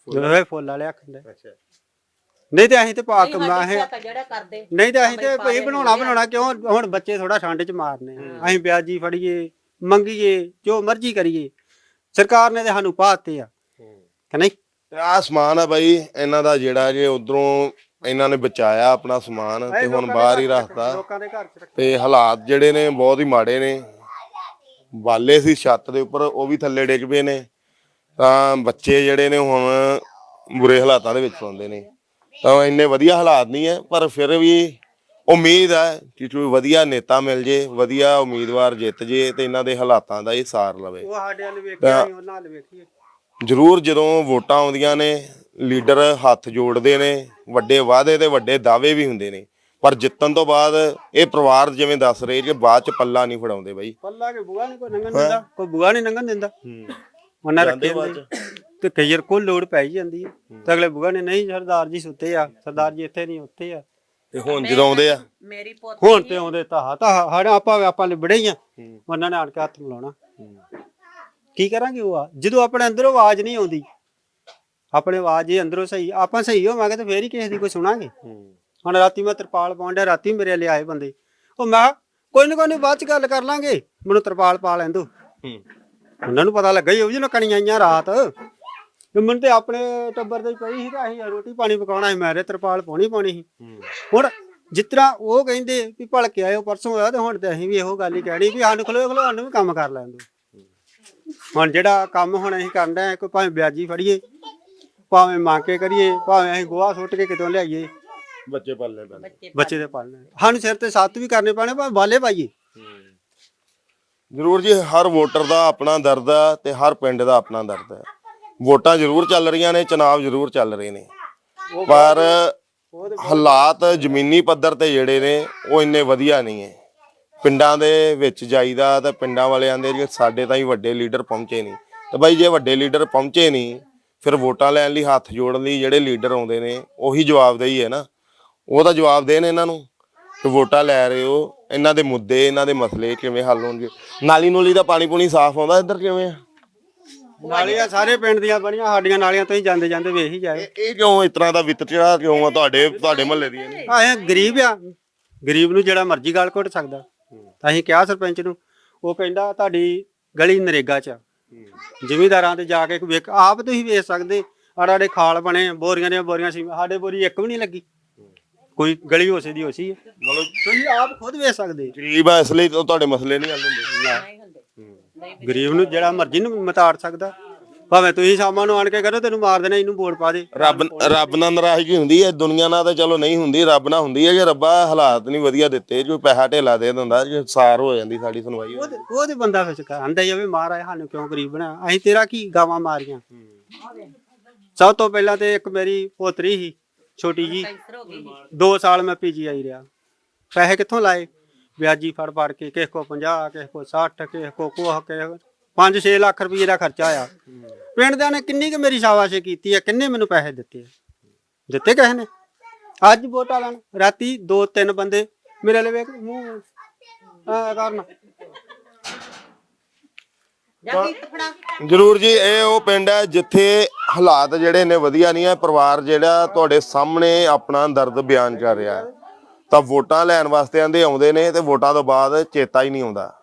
ਜੋ ਹੈ ਫੁੱਲ ਵਾਲੇ ਆਖੰਦੇ ਅੱਛਾ। ਨਹੀਂ ਤੇ ਅਸੀਂ ਤੇ ਪਾਕ ਮਾ ਹੈ ਜਿਹੜਾ ਕਰਦੇ। ਨਹੀਂ ਤੇ ਅਸੀਂ ਤੇ ਕੋਈ ਬਣਾਉਣਾ ਬਣਾਉਣਾ ਕਿਉਂ? ਹੁਣ ਬੱਚੇ ਥੋੜਾ ਠੰਡ ਚ ਮਾਰਨੇ ਆ। ਅਸੀਂ ਵਿਆਜੀ ਫੜੀਏ। ਮੰਗੀਏ ਜੋ ਮਰਜ਼ੀ ਕਰੀਏ। ਸਰਕਾਰ ਨੇ ਤੇ ਸਾਨੂੰ ਪਾਤੇ ਆ। ਕਿ ਨਹੀਂ? ਤੇ ਆਹ ਸਮਾਨ ਆ ਬਾਈ ਇਹਨਾਂ ਦਾ ਜਿਹੜਾ ਜੇ ਉਧਰੋਂ ਇਹਨਾਂ ਨੇ ਬਚਾਇਆ ਆਪਣਾ ਸਮਾਨ ਤੇ ਹੁਣ ਬਾਹਰ ਹੀ ਰੱਖਤਾ। ਤੇ ਹਾਲਾਤ ਜਿਹੜੇ ਨੇ ਬਹੁਤ ਹੀ ਮਾੜੇ ਨੇ। ਬਾਲੇ ਸੀ ਛੱਤ ਦੇ ਉੱਪਰ ਉਹ ਵੀ ਥੱਲੇ ਡਿੱਗ ਪਏ ਨੇ। ਤਾਂ ਬੱਚੇ ਜਿਹੜੇ ਨੇ ਹੁਣ ਬੁਰੇ ਹਾਲਾਤਾਂ ਦੇ ਵਿੱਚ ਸੌਂਦੇ ਨੇ। ਤਾਂ ਇੰਨੇ ਵਧੀਆ ਹਾਲਾਤ ਨਹੀਂ ਹੈ ਪਰ ਫਿਰ ਵੀ ਉਮੀਦ ਹੈ ਕਿ ਕੋਈ ਵਧੀਆ ਨੇਤਾ ਮਿਲ ਜੇ ਵਧੀਆ ਉਮੀਦਵਾਰ ਜਿੱਤ ਜੇ ਤੇ ਇਹਨਾਂ ਦੇ ਹਾਲਾਤਾਂ ਦਾ ਇਹ ਸਾਰ ਲਵੇ। ਉਹ ਸਾਡੇ ਵੱਲ ਵੇਖਿਆ ਅਸੀਂ ਉਹਨਾਂ ਵੱਲ ਵੇਖੀਏ। ਜ਼ਰੂਰ ਜਦੋਂ ਵੋਟਾਂ ਆਉਂਦੀਆਂ ਨੇ ਲੀਡਰ ਹੱਥ ਜੋੜਦੇ ਨੇ ਵੱਡੇ ਵਾਅਦੇ ਤੇ ਵੱਡੇ ਦਾਅਵੇ ਵੀ ਹੁੰਦੇ ਨੇ ਪਰ ਜਿੱਤਣ ਤੋਂ ਬਾਅਦ ਇਹ ਪਰਿਵਾਰ ਜਿਵੇਂ ਦੱਸ ਰਹੇ ਕਿ ਬਾਅਦ ਚ ਪੱਲਾ ਨਹੀਂ ਫੜਾਉਂਦੇ ਬਾਈ। ਪੱਲਾ ਕੇ ਬੁਆ ਨਹੀਂ ਕੋਈ ਨੰਗਨ ਦਿੰਦਾ? ਕੋਈ ਬੁਆ ਨਹੀਂ ਨੰਗਨ ਦਿੰਦਾ? ਉਹਨਾਂ ਰੱਖੇ ਤੇ ਕਈ ਕੋਈ ਲੋੜ ਪੈ ਜਾਂਦੀ ਹੈ। ਤੇ ਅਗਲੇ ਬੁਆ ਨੇ ਨਹੀਂ ਸਰਦਾਰ ਜੀ ਸੁੱਤੇ ਆ ਸਰਦਾਰ ਜੀ ਇੱਥੇ ਨਹੀਂ ਉੱਥੇ ਆ। ਤੇ ਹੁਣ ਜਦੋਂ ਆਉਂਦੇ ਆ। ਮੇਰੀ ਪੁੱਤ ਹੁਣ ਤੇ ਆਉਂਦੇ ਤਾਂ ਤਾਂ ਹੜਾ ਆਪਾਂ ਆਪਾਂ ਲਿਬੜੇ ਹੀ ਆ। ਉਹਨਾਂ ਨੇ ਆਣ ਕੇ ਹੱਥ ਮਿਲਾਉਣਾ ਕੀ ਕਰਾਂਗੇ ਉਹ ਆ? ਜਦੋਂ ਆਪਣੇ ਅੰਦਰੋਂ ਆਵਾਜ਼ ਨਹੀਂ ਆਉਂਦੀ ਆਪਣੇ ਆਵਾਜ਼ ਹੀ ਅੰਦਰੋਂ ਸਹੀ ਆਪਾਂ ਸਹੀ ਹੋਵਾਂਗੇ ਤੇ ਫੇਰ ਹੀ ਕਿਸੇ ਦੀ ਕੋਈ ਸੁਣਾਂਗੇ। ਹੁਣ ਰਾਤੀ ਮੈਂ ਤਰਪਾਲ ਪਾਉਣ ਡਿਆ ਰਾਤੀ ਮੇਰੇ ਲਈ ਆਏ ਬੰਦੇ। ਉਹ ਮੈਂ ਕਿਹਾ, ਕੋਈ ਨਾ ਕੋਈ ਨੀ ਬਾਅਦ ਚ ਗੱਲ ਕਰ ਲਾਂਗੇ। ਮੈਨੂੰ ਤਰਪਾਲ ਪਾ ਲੈਣ ਦੋ। ਉਹਨਾਂ ਨੂੰ ਪਤਾ ਲੱਗਾ ਹੀ ਉਹ ਜਿਹਨਾਂ ਕਣੀਆਂ ਆਈਆਂ ਰਾਤ। ਤੇ ਮੈਨੂੰ ਤੇ ਆਪਣੇ ਟੱਬਰ ਦੇ ਪਈ ਸੀ ਤਾਂ ਅਸੀਂ ਰੋਟੀ ਪਾਣੀ ਪਕਾਉਣਾ ਸੀ ਮੇਰੇ ਤਰਪਾਲ ਪਾਉਣੀ ਪਾਉਣੀ ਸੀ। ਹੁਣ ਤਰ੍ਹਾਂ ਉਹ ਕਹਿੰਦੇ ਵੀ ਭਲਕੇ ਆਇਓ ਪਰਸੋਂ ਹੋਇਆ ਤੇ ਹੁਣ ਤੇ ਅਸੀਂ ਵੀ ਇਹੋ ਗੱਲ ਹੀ ਕਹਿਣੀ ਵੀ ਸਾਨੂੰ ਖਲੋ ਖਲੋ ਸਾਨੂੰ ਵੀ ਕੰਮ ਕਰ ਲੈਣ ਦਿਓ। ਹੁਣ ਜਿਹੜਾ ਕੰਮ ਹੁਣ ਅਸੀਂ ਕਰਨਾ ਕੋਈ ਭਾਵੇਂ ਵਿਆਜੀ ਫੜੀਏ ਭਾਵੇਂ ਮੰਗ ਕੇ ਕਰੀਏ ਭਾਵੇਂ ਅਸੀਂ ਗੋਹਾ ਸੁੱਟ ਕੇ ਕਿਤੋਂ ਲਿਆਈਏ। ਬੱਚੇ ਪਾਲਣੇ ਪੈਂਦੇ। ਬੱਚੇ ਦੇ ਪਾਲਣੇ। ਸਾਨੂੰ ਸਿਰ ਤੇ ਸੱਤ ਵੀ ਕਰਨੇ ਪੈਣੇ ਭਾਵੇਂ ਬਾਲੇ ਪਾਈਏ। ਜ਼ਰੂਰ ਜੀ ਹਰ ਵੋਟਰ ਦਾ ਆਪਣਾ ਦਰਦ ਹੈ ਤੇ ਹਰ ਪਿੰਡ ਦਾ ਆਪਣਾ ਦਰਦ ਹੈ ਵੋਟਾਂ ਜ਼ਰੂਰ ਚੱਲ ਰਹੀਆਂ ਨੇ ਚੁਣਾਵ ਜ਼ਰੂਰ ਚੱਲ ਰਹੇ ਨੇ। ਪਰ ਹਾਲਾਤ ਜ਼ਮੀਨੀ ਪੱਧਰ ਤੇ ਜਿਹੜੇ ਨੇ ਉਹ ਇੰਨੇ ਵਧੀਆ ਨਹੀਂ ਹੈ ਪਿੰਡਾਂ ਦੇ ਵਿੱਚ ਜਾਈਦਾ ਤਾਂ ਪਿੰਡਾਂ ਵਾਲੇ ਆਂਦੇ ਜੀ ਸਾਡੇ ਤਾਂ ਹੀ ਵੱਡੇ ਲੀਡਰ ਪਹੁੰਚੇ ਨਹੀਂ। ਤੇ ਬਾਈ ਜੇ ਵੱਡੇ ਲੀਡਰ ਪਹੁੰਚੇ ਨਹੀਂ ਫਿਰ ਵੋਟਾਂ ਲੈਣ ਲਈ ਹੱਥ ਜੋੜਨ ਲਈ ਜਿਹੜੇ ਲੀਡਰ ਆਉਂਦੇ ਨੇ ਉਹੀ ਜਵਾਬਦੇਹੀ ਹੈ ਨਾ। ਉਹ ਤਾਂ ਜਵਾਬ ਦੇਣ ਇਹਨਾਂ ਨੂੰ। ਕਿ ਵੋਟਾਂ ਲੈ ਰਹੇ ਹੋ ਇਹਨਾਂ ਦੇ ਮੁੱਦੇ ਇਹਨਾਂ ਦੇ ਮਸਲੇ ਕਿਵੇਂ ਹੱਲ ਹੋਣਗੇ? ਨਾਲੀ ਨੂਲੀ ਦਾ ਪਾਣੀ ਪੂਣੀ ਸਾਫ਼ ਆਉਂਦਾ ਇੱਧਰ ਕਿਵੇਂ ਆ? ਨਾਲੀਆਂ ਸਾਰੇ ਪਿੰਡ ਦੀਆਂ ਬਣੀਆਂ ਸਾਡੀਆਂ ਨਾਲੀਆਂ ਤੋਂ ਹੀ ਜਾਂਦੇ ਜਾਂਦੇ ਵੇਖ ਹੀ ਜਾਏ। ਇਹ ਕਿਉਂ ਇਸ ਤਰ੍ਹਾਂ ਦਾ ਵਿਤਕਰਾ ਕਿਉਂ ਆ ਤੁਹਾਡੇ ਤੁਹਾਡੇ ਮਹੱਲੇ ਦੀਆਂ ਨੇ ਆਏ ਗਰੀਬ ਆ। ਗਰੀਬ ਨੂੰ ਜਿਹੜਾ ਮਰਜ਼ੀ ਗਾਲ ਘੁੱਟ ਸਕਦਾ। ਤਾਂ ਅਸੀਂ ਕਿਹਾ ਸਰਪੰਚ ਨੂੰ ਉਹ ਕਹਿੰਦਾ ਤੁਹਾਡੀ ਗਲੀ ਨਰੇਗਾ ਚ ਆ। ਜ਼ਿਮੀਂਦਾਰਾਂ ਤੇ ਜਾ ਕੇ ਵੇਖ ਆਪ ਤੁਸੀਂ ਵੇਖ ਸਕਦੇ। ਆੜੇ ਆੜੇ ਖਾਲ ਬਣੇ ਬੋਰੀਆਂ ਦੀਆਂ ਬੋਰੀਆਂ ਸੀ। ਸਾਡੇ ਬੋਰੀ ਇੱਕ ਵੀ ਨਹੀਂ ਲੱਗੀ। ਕੋਈ ਗਲੀ ਹੋਸੇ ਦੀ ਹੋਸੀ ਹੈ ਮਤਲਬ ਤੁਸੀਂ ਆਪ ਖੁਦ ਵੇਖ ਸਕਦੇ। ਗਰੀਬ ਆ ਇਸ ਲਈ ਤਾਂ ਤੁਹਾਡੇ ਮਸਲੇ ਨਹੀਂ ਹੱਲ ਹੁੰਦੇ। ਗਰੀਬ ਨੂੰ ਜਿਹੜਾ ਮਰਜ਼ੀ ਨੂੰ ਮਤਾੜ ਸਕਦਾ। ਭਾਵੇਂ ਤੁਸੀਂ ਸ਼ਾਮਾਂ ਨੂੰ ਆਣ ਕੇ ਕਰੋ ਤੈਨੂੰ ਮਾਰ ਦੇਣਾ ਇਹਨੂੰ ਵੋਟ ਪਾ ਦੇ। ਰੱਬ ਰੱਬ ਨਾਲ ਨਾਰਾਜ਼ਗੀ ਹੁੰਦੀ ਹੈ? ਦੁਨੀਆ ਨਾਲ ਤਾਂ ਚਲੋ ਨਹੀਂ ਹੁੰਦੀ ਰੱਬ ਨਾਲ ਹੁੰਦੀ ਹੈ ਜੇ ਰੱਬਾ ਹਾਲਾਤ ਨਹੀਂ ਵਧੀਆ ਦਿੱਤੇ ਜੋ ਪੈਸਾ ਢੇਲਾ ਦੇ ਦਿੰਦਾ ਜੇ ਸਾਰ ਹੋ ਜਾਂਦੀ ਸਾਡੀ ਸੁਣਵਾਈ ਉਹ ਤੇ- ਉਹ ਤੇ ਬੰਦਾ ਵਿੱਚ ਆਂਦਾ ਜਾਵੇ ਮਹਾਰਾਜ ਸਾਨੂੰ ਕਿਉਂ ਗਰੀਬ ਬਣਾਇਆ? ਅਸੀਂ ਤੇਰਾ ਕੀ ਗਾਵਾਂ ਮਾਰੀਆਂ? ਸਭ ਤੋਂ ਪਹਿਲਾਂ ਤੇ ਇੱਕ ਮੇਰੀ ਪੋਤਰੀ ਸੀ ਛੋਟੀ ਜੀ। 2 ਸਾਲ ਮੈਂ ਪੀਜੀਆਈ ਰਿਹਾ। ਪੈਸੇ ਕਿੱਥੋਂ ਲਾਏ? ਵਿਆਜੀ ਫੜ ਫੜ ਕੇ ਕਿਸੇ ਕੋ 50 ਕਿਸੇ ਕੋ 60 ਕਿਸੇ ਕੋ ਕੋਹ ਕਿਸੇ 5-6 ਲੱਖ ਰੁਪਏ ਦਾ ਖਰਚਾ ਆਇਆ। ਪਿੰਡ ਦਿਆਂ ਨੇ ਕਿੰਨੀ ਕੁ ਮੇਰੀ ਸ਼ਾਬਾਸ਼ੀ ਕੀਤੀ ਹੈ ਕਿੰਨੇ ਮੈਨੂੰ ਪੈਸੇ ਦਿੱਤੇ? ਦਿੱਤੇ ਕਿਸੇ ਨੇ? ਅੱਜ ਵੋਟਾਂ ਲੈਣ ਰਾਤੀ ਦੋ ਤਿੰਨ ਬੰਦੇ ਮੇਰੇ ਲਈ ਵੇਖ ਮੂੰਹ ਆ ਕਰਨ। ਜ਼ਰੂਰ ਜੀ ਇਹ ਉਹ ਪਿੰਡ ਹੈ ਜਿੱਥੇ ਹਾਲਾਤ ਜਿਹੜੇ ਨੇ ਵਧੀਆ ਨਹੀਂ ਹੈ ਪਰਿਵਾਰ ਜਿਹੜਾ ਤੁਹਾਡੇ ਸਾਹਮਣੇ ਆਪਣਾ ਦਰਦ ਬਿਆਨ ਕਰ ਰਿਹਾ ਹੈ। ਤਾਂ ਵੋਟਾਂ ਲੈਣ ਵਾਸਤੇ ਆਂਦੇ ਆਉਂਦੇ ਨੇ ਤੇ ਵੋਟਾਂ ਤੋਂ ਬਾਅਦ ਚੇਤਾ ਹੀ ਨਹੀਂ ਆਉਂਦਾ।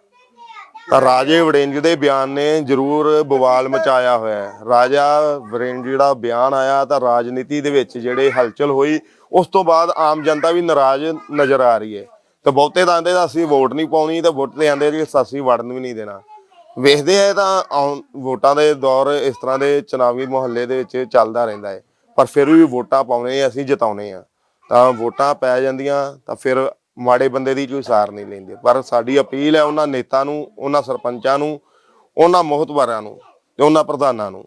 ਤਾਂ ਰਾਜੇ ਵੜਿੰਗ ਦੇ ਬਿਆਨ ਨੇ ਜ਼ਰੂਰ ਬਵਾਲ ਮਚਾਇਆ ਹੋਇਆ ਹੈ। ਰਾਜਾ ਵੜਿੰਗ ਜਿਹੜਾ ਬਿਆਨ ਆਇਆ ਤਾਂ ਰਾਜਨੀਤੀ ਦੇ ਵਿੱਚ ਜਿਹੜੇ ਹਲਚਲ ਹੋਈ, ਉਸ ਤੋਂ ਬਾਅਦ ਆਮ ਜਨਤਾ ਵੀ ਨਾਰਾਜ਼ ਨਜ਼ਰ ਆ ਰਹੀ ਹੈ। ਤੇ ਬਹੁਤੇ ਤਾਂ ਆਂਦੇ ਤਾਂ ਅਸੀਂ ਵੋਟ ਨਹੀਂ ਪਾਉਣੀ ਤੇ ਵੋਟ ਤੇ ਆਂਦੇ ਜੀ ਅਸੀਂ ਵੜਨ ਵੀ ਨਹੀਂ ਦੇਣਾ। ਵੇਖਦੇ ਆ ਤਾਂ ਆਉਣ- ਵੋਟਾਂ ਦੇ ਦੌਰ ਇਸ ਤਰ੍ਹਾਂ ਦੇ ਚੁਣਾਵੀ ਮੁਹੱਲੇ ਦੇ ਵਿੱਚ ਚੱਲਦਾ ਰਹਿੰਦਾ ਹੈ। ਪਰ ਫਿਰ ਵੀ ਵੋਟਾਂ ਪਾਉਣੇ ਅਸੀਂ ਜਿਤਾਉਣੇ ਆ। ਤਾਂ ਵੋਟਾਂ ਪੈ ਜਾਂਦੀਆਂ, ਤਾਂ ਫਿਰ ਮਾੜੇ ਬੰਦੇ ਦੀ ਕੋਈ ਸਾਰ ਨਹੀਂ ਲੈਂਦੇ। ਪਰ ਸਾਡੀ ਅਪੀਲ ਹੈ ਉਹਨਾਂ ਨੇਤਾ ਨੂੰ, ਉਹਨਾਂ ਸਰਪੰਚਾਂ ਨੂੰ, ਉਹਨਾਂ ਮੋਹਤਬਾਰਾਂ ਨੂੰ ਤੇ ਉਹਨਾਂ ਪ੍ਰਧਾਨਾਂ ਨੂੰ,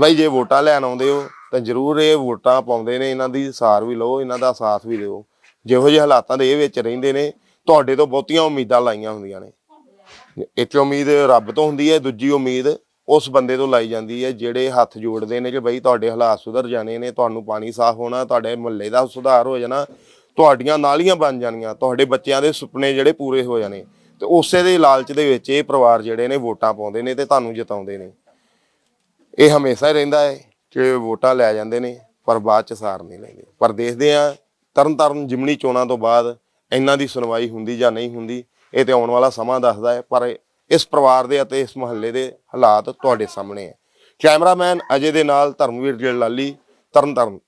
ਬਈ ਜੇ ਵੋਟਾਂ ਲੈਣ ਆਉਂਦੇ ਹੋ, ਤਾਂ ਜ਼ਰੂਰ ਇਹ ਵੋਟਾਂ ਪਾਉਂਦੇ ਨੇ, ਇਹਨਾਂ ਦੀ ਸਾਰ ਵੀ ਲਓ, ਇਹਨਾਂ ਦਾ ਸਾਥ ਵੀ ਦਿਓ। ਜਿਹੋ ਜਿਹੇ ਹਾਲਾਤਾਂ ਦੇ ਇਹ ਵਿੱਚ ਰਹਿੰਦੇ ਨੇ, ਤੁਹਾਡੇ ਤੋਂ ਬਹੁਤੀਆਂ ਉਮੀਦਾਂ ਲਾਈਆਂ ਹੁੰਦੀਆਂ ਨੇ। ਇੱਕ ਉਮੀਦ ਰੱਬ ਤੋਂ ਹੁੰਦੀ ਹੈ, ਦੂਜੀ ਉਮੀਦ ਉਸ ਬੰਦੇ ਤੋਂ ਲਾਈ ਜਾਂਦੀ ਹੈ, ਜਿਹੜੇ ਹੱਥ ਜੋੜਦੇ ਨੇ ਕਿ ਬਈ ਤੁਹਾਡੇ ਹਾਲਾਤ ਸੁਧਰ ਜਾਣੇ ਨੇ, ਤੁਹਾਨੂੰ ਪਾਣੀ ਸਾਫ਼ ਹੋਣਾ, ਤੁਹਾਡੇ ਮੁਹੱਲੇ ਦਾ ਸੁਧਾਰ ਹੋ ਜਾਣਾ, ਤੁਹਾਡੀਆਂ ਨਾਲੀਆਂ ਬਣ ਜਾਣੀਆਂ, ਤੁਹਾਡੇ ਬੱਚਿਆਂ ਦੇ ਸੁਪਨੇ ਜਿਹੜੇ ਪੂਰੇ ਹੋ ਜਾਣੇ। ਤੇ ਉਸੇ ਦੇ ਲਾਲਚ ਦੇ ਵਿੱਚ ਇਹ ਪਰਿਵਾਰ ਜਿਹੜੇ ਨੇ ਵੋਟਾਂ ਪਾਉਂਦੇ ਨੇ ਤੇ ਤੁਹਾਨੂੰ ਜਿਤਾਉਂਦੇ ਨੇ। ਇਹ ਹਮੇਸ਼ਾ ਹੀ ਰਹਿੰਦਾ ਹੈ ਕਿ ਵੋਟਾਂ ਲੈ ਜਾਂਦੇ ਨੇ, ਪਰ ਬਾਅਦ ਚ ਸਾਰ ਨਹੀਂ ਲੈਂਦੇ। ਪਰ ਦੇਖਦੇ ਆ ਤਰਨ ਤਾਰਨ ਜਿਮਣੀ ਚੋਣਾਂ ਤੋਂ ਬਾਅਦ ਇਹਨਾਂ ਦੀ ਸੁਣਵਾਈ ਹੁੰਦੀ ਜਾਂ ਨਹੀਂ ਹੁੰਦੀ, ਇਹ ਤੇ ਆਉਣ ਵਾਲਾ ਸਮਾਂ ਦੱਸਦਾ ਹੈ, ਪਰ ਇਸ ਪਰਿਵਾਰ ਦੇ ਅਤੇ ਇਸ ਮੁਹੱਲੇ ਦੇ ਹਾਲਾਤ ਤੁਹਾਡੇ ਸਾਹਮਣੇ ਹੈ। ਕੈਮਰਾਮੈਨ ਅਜੇ ਦੇ ਨਾਲ ਧਰਮਵੀਰ ਗਿੱਲ ਲਾਲੀ ਤਰਨ ਤਾਰਨ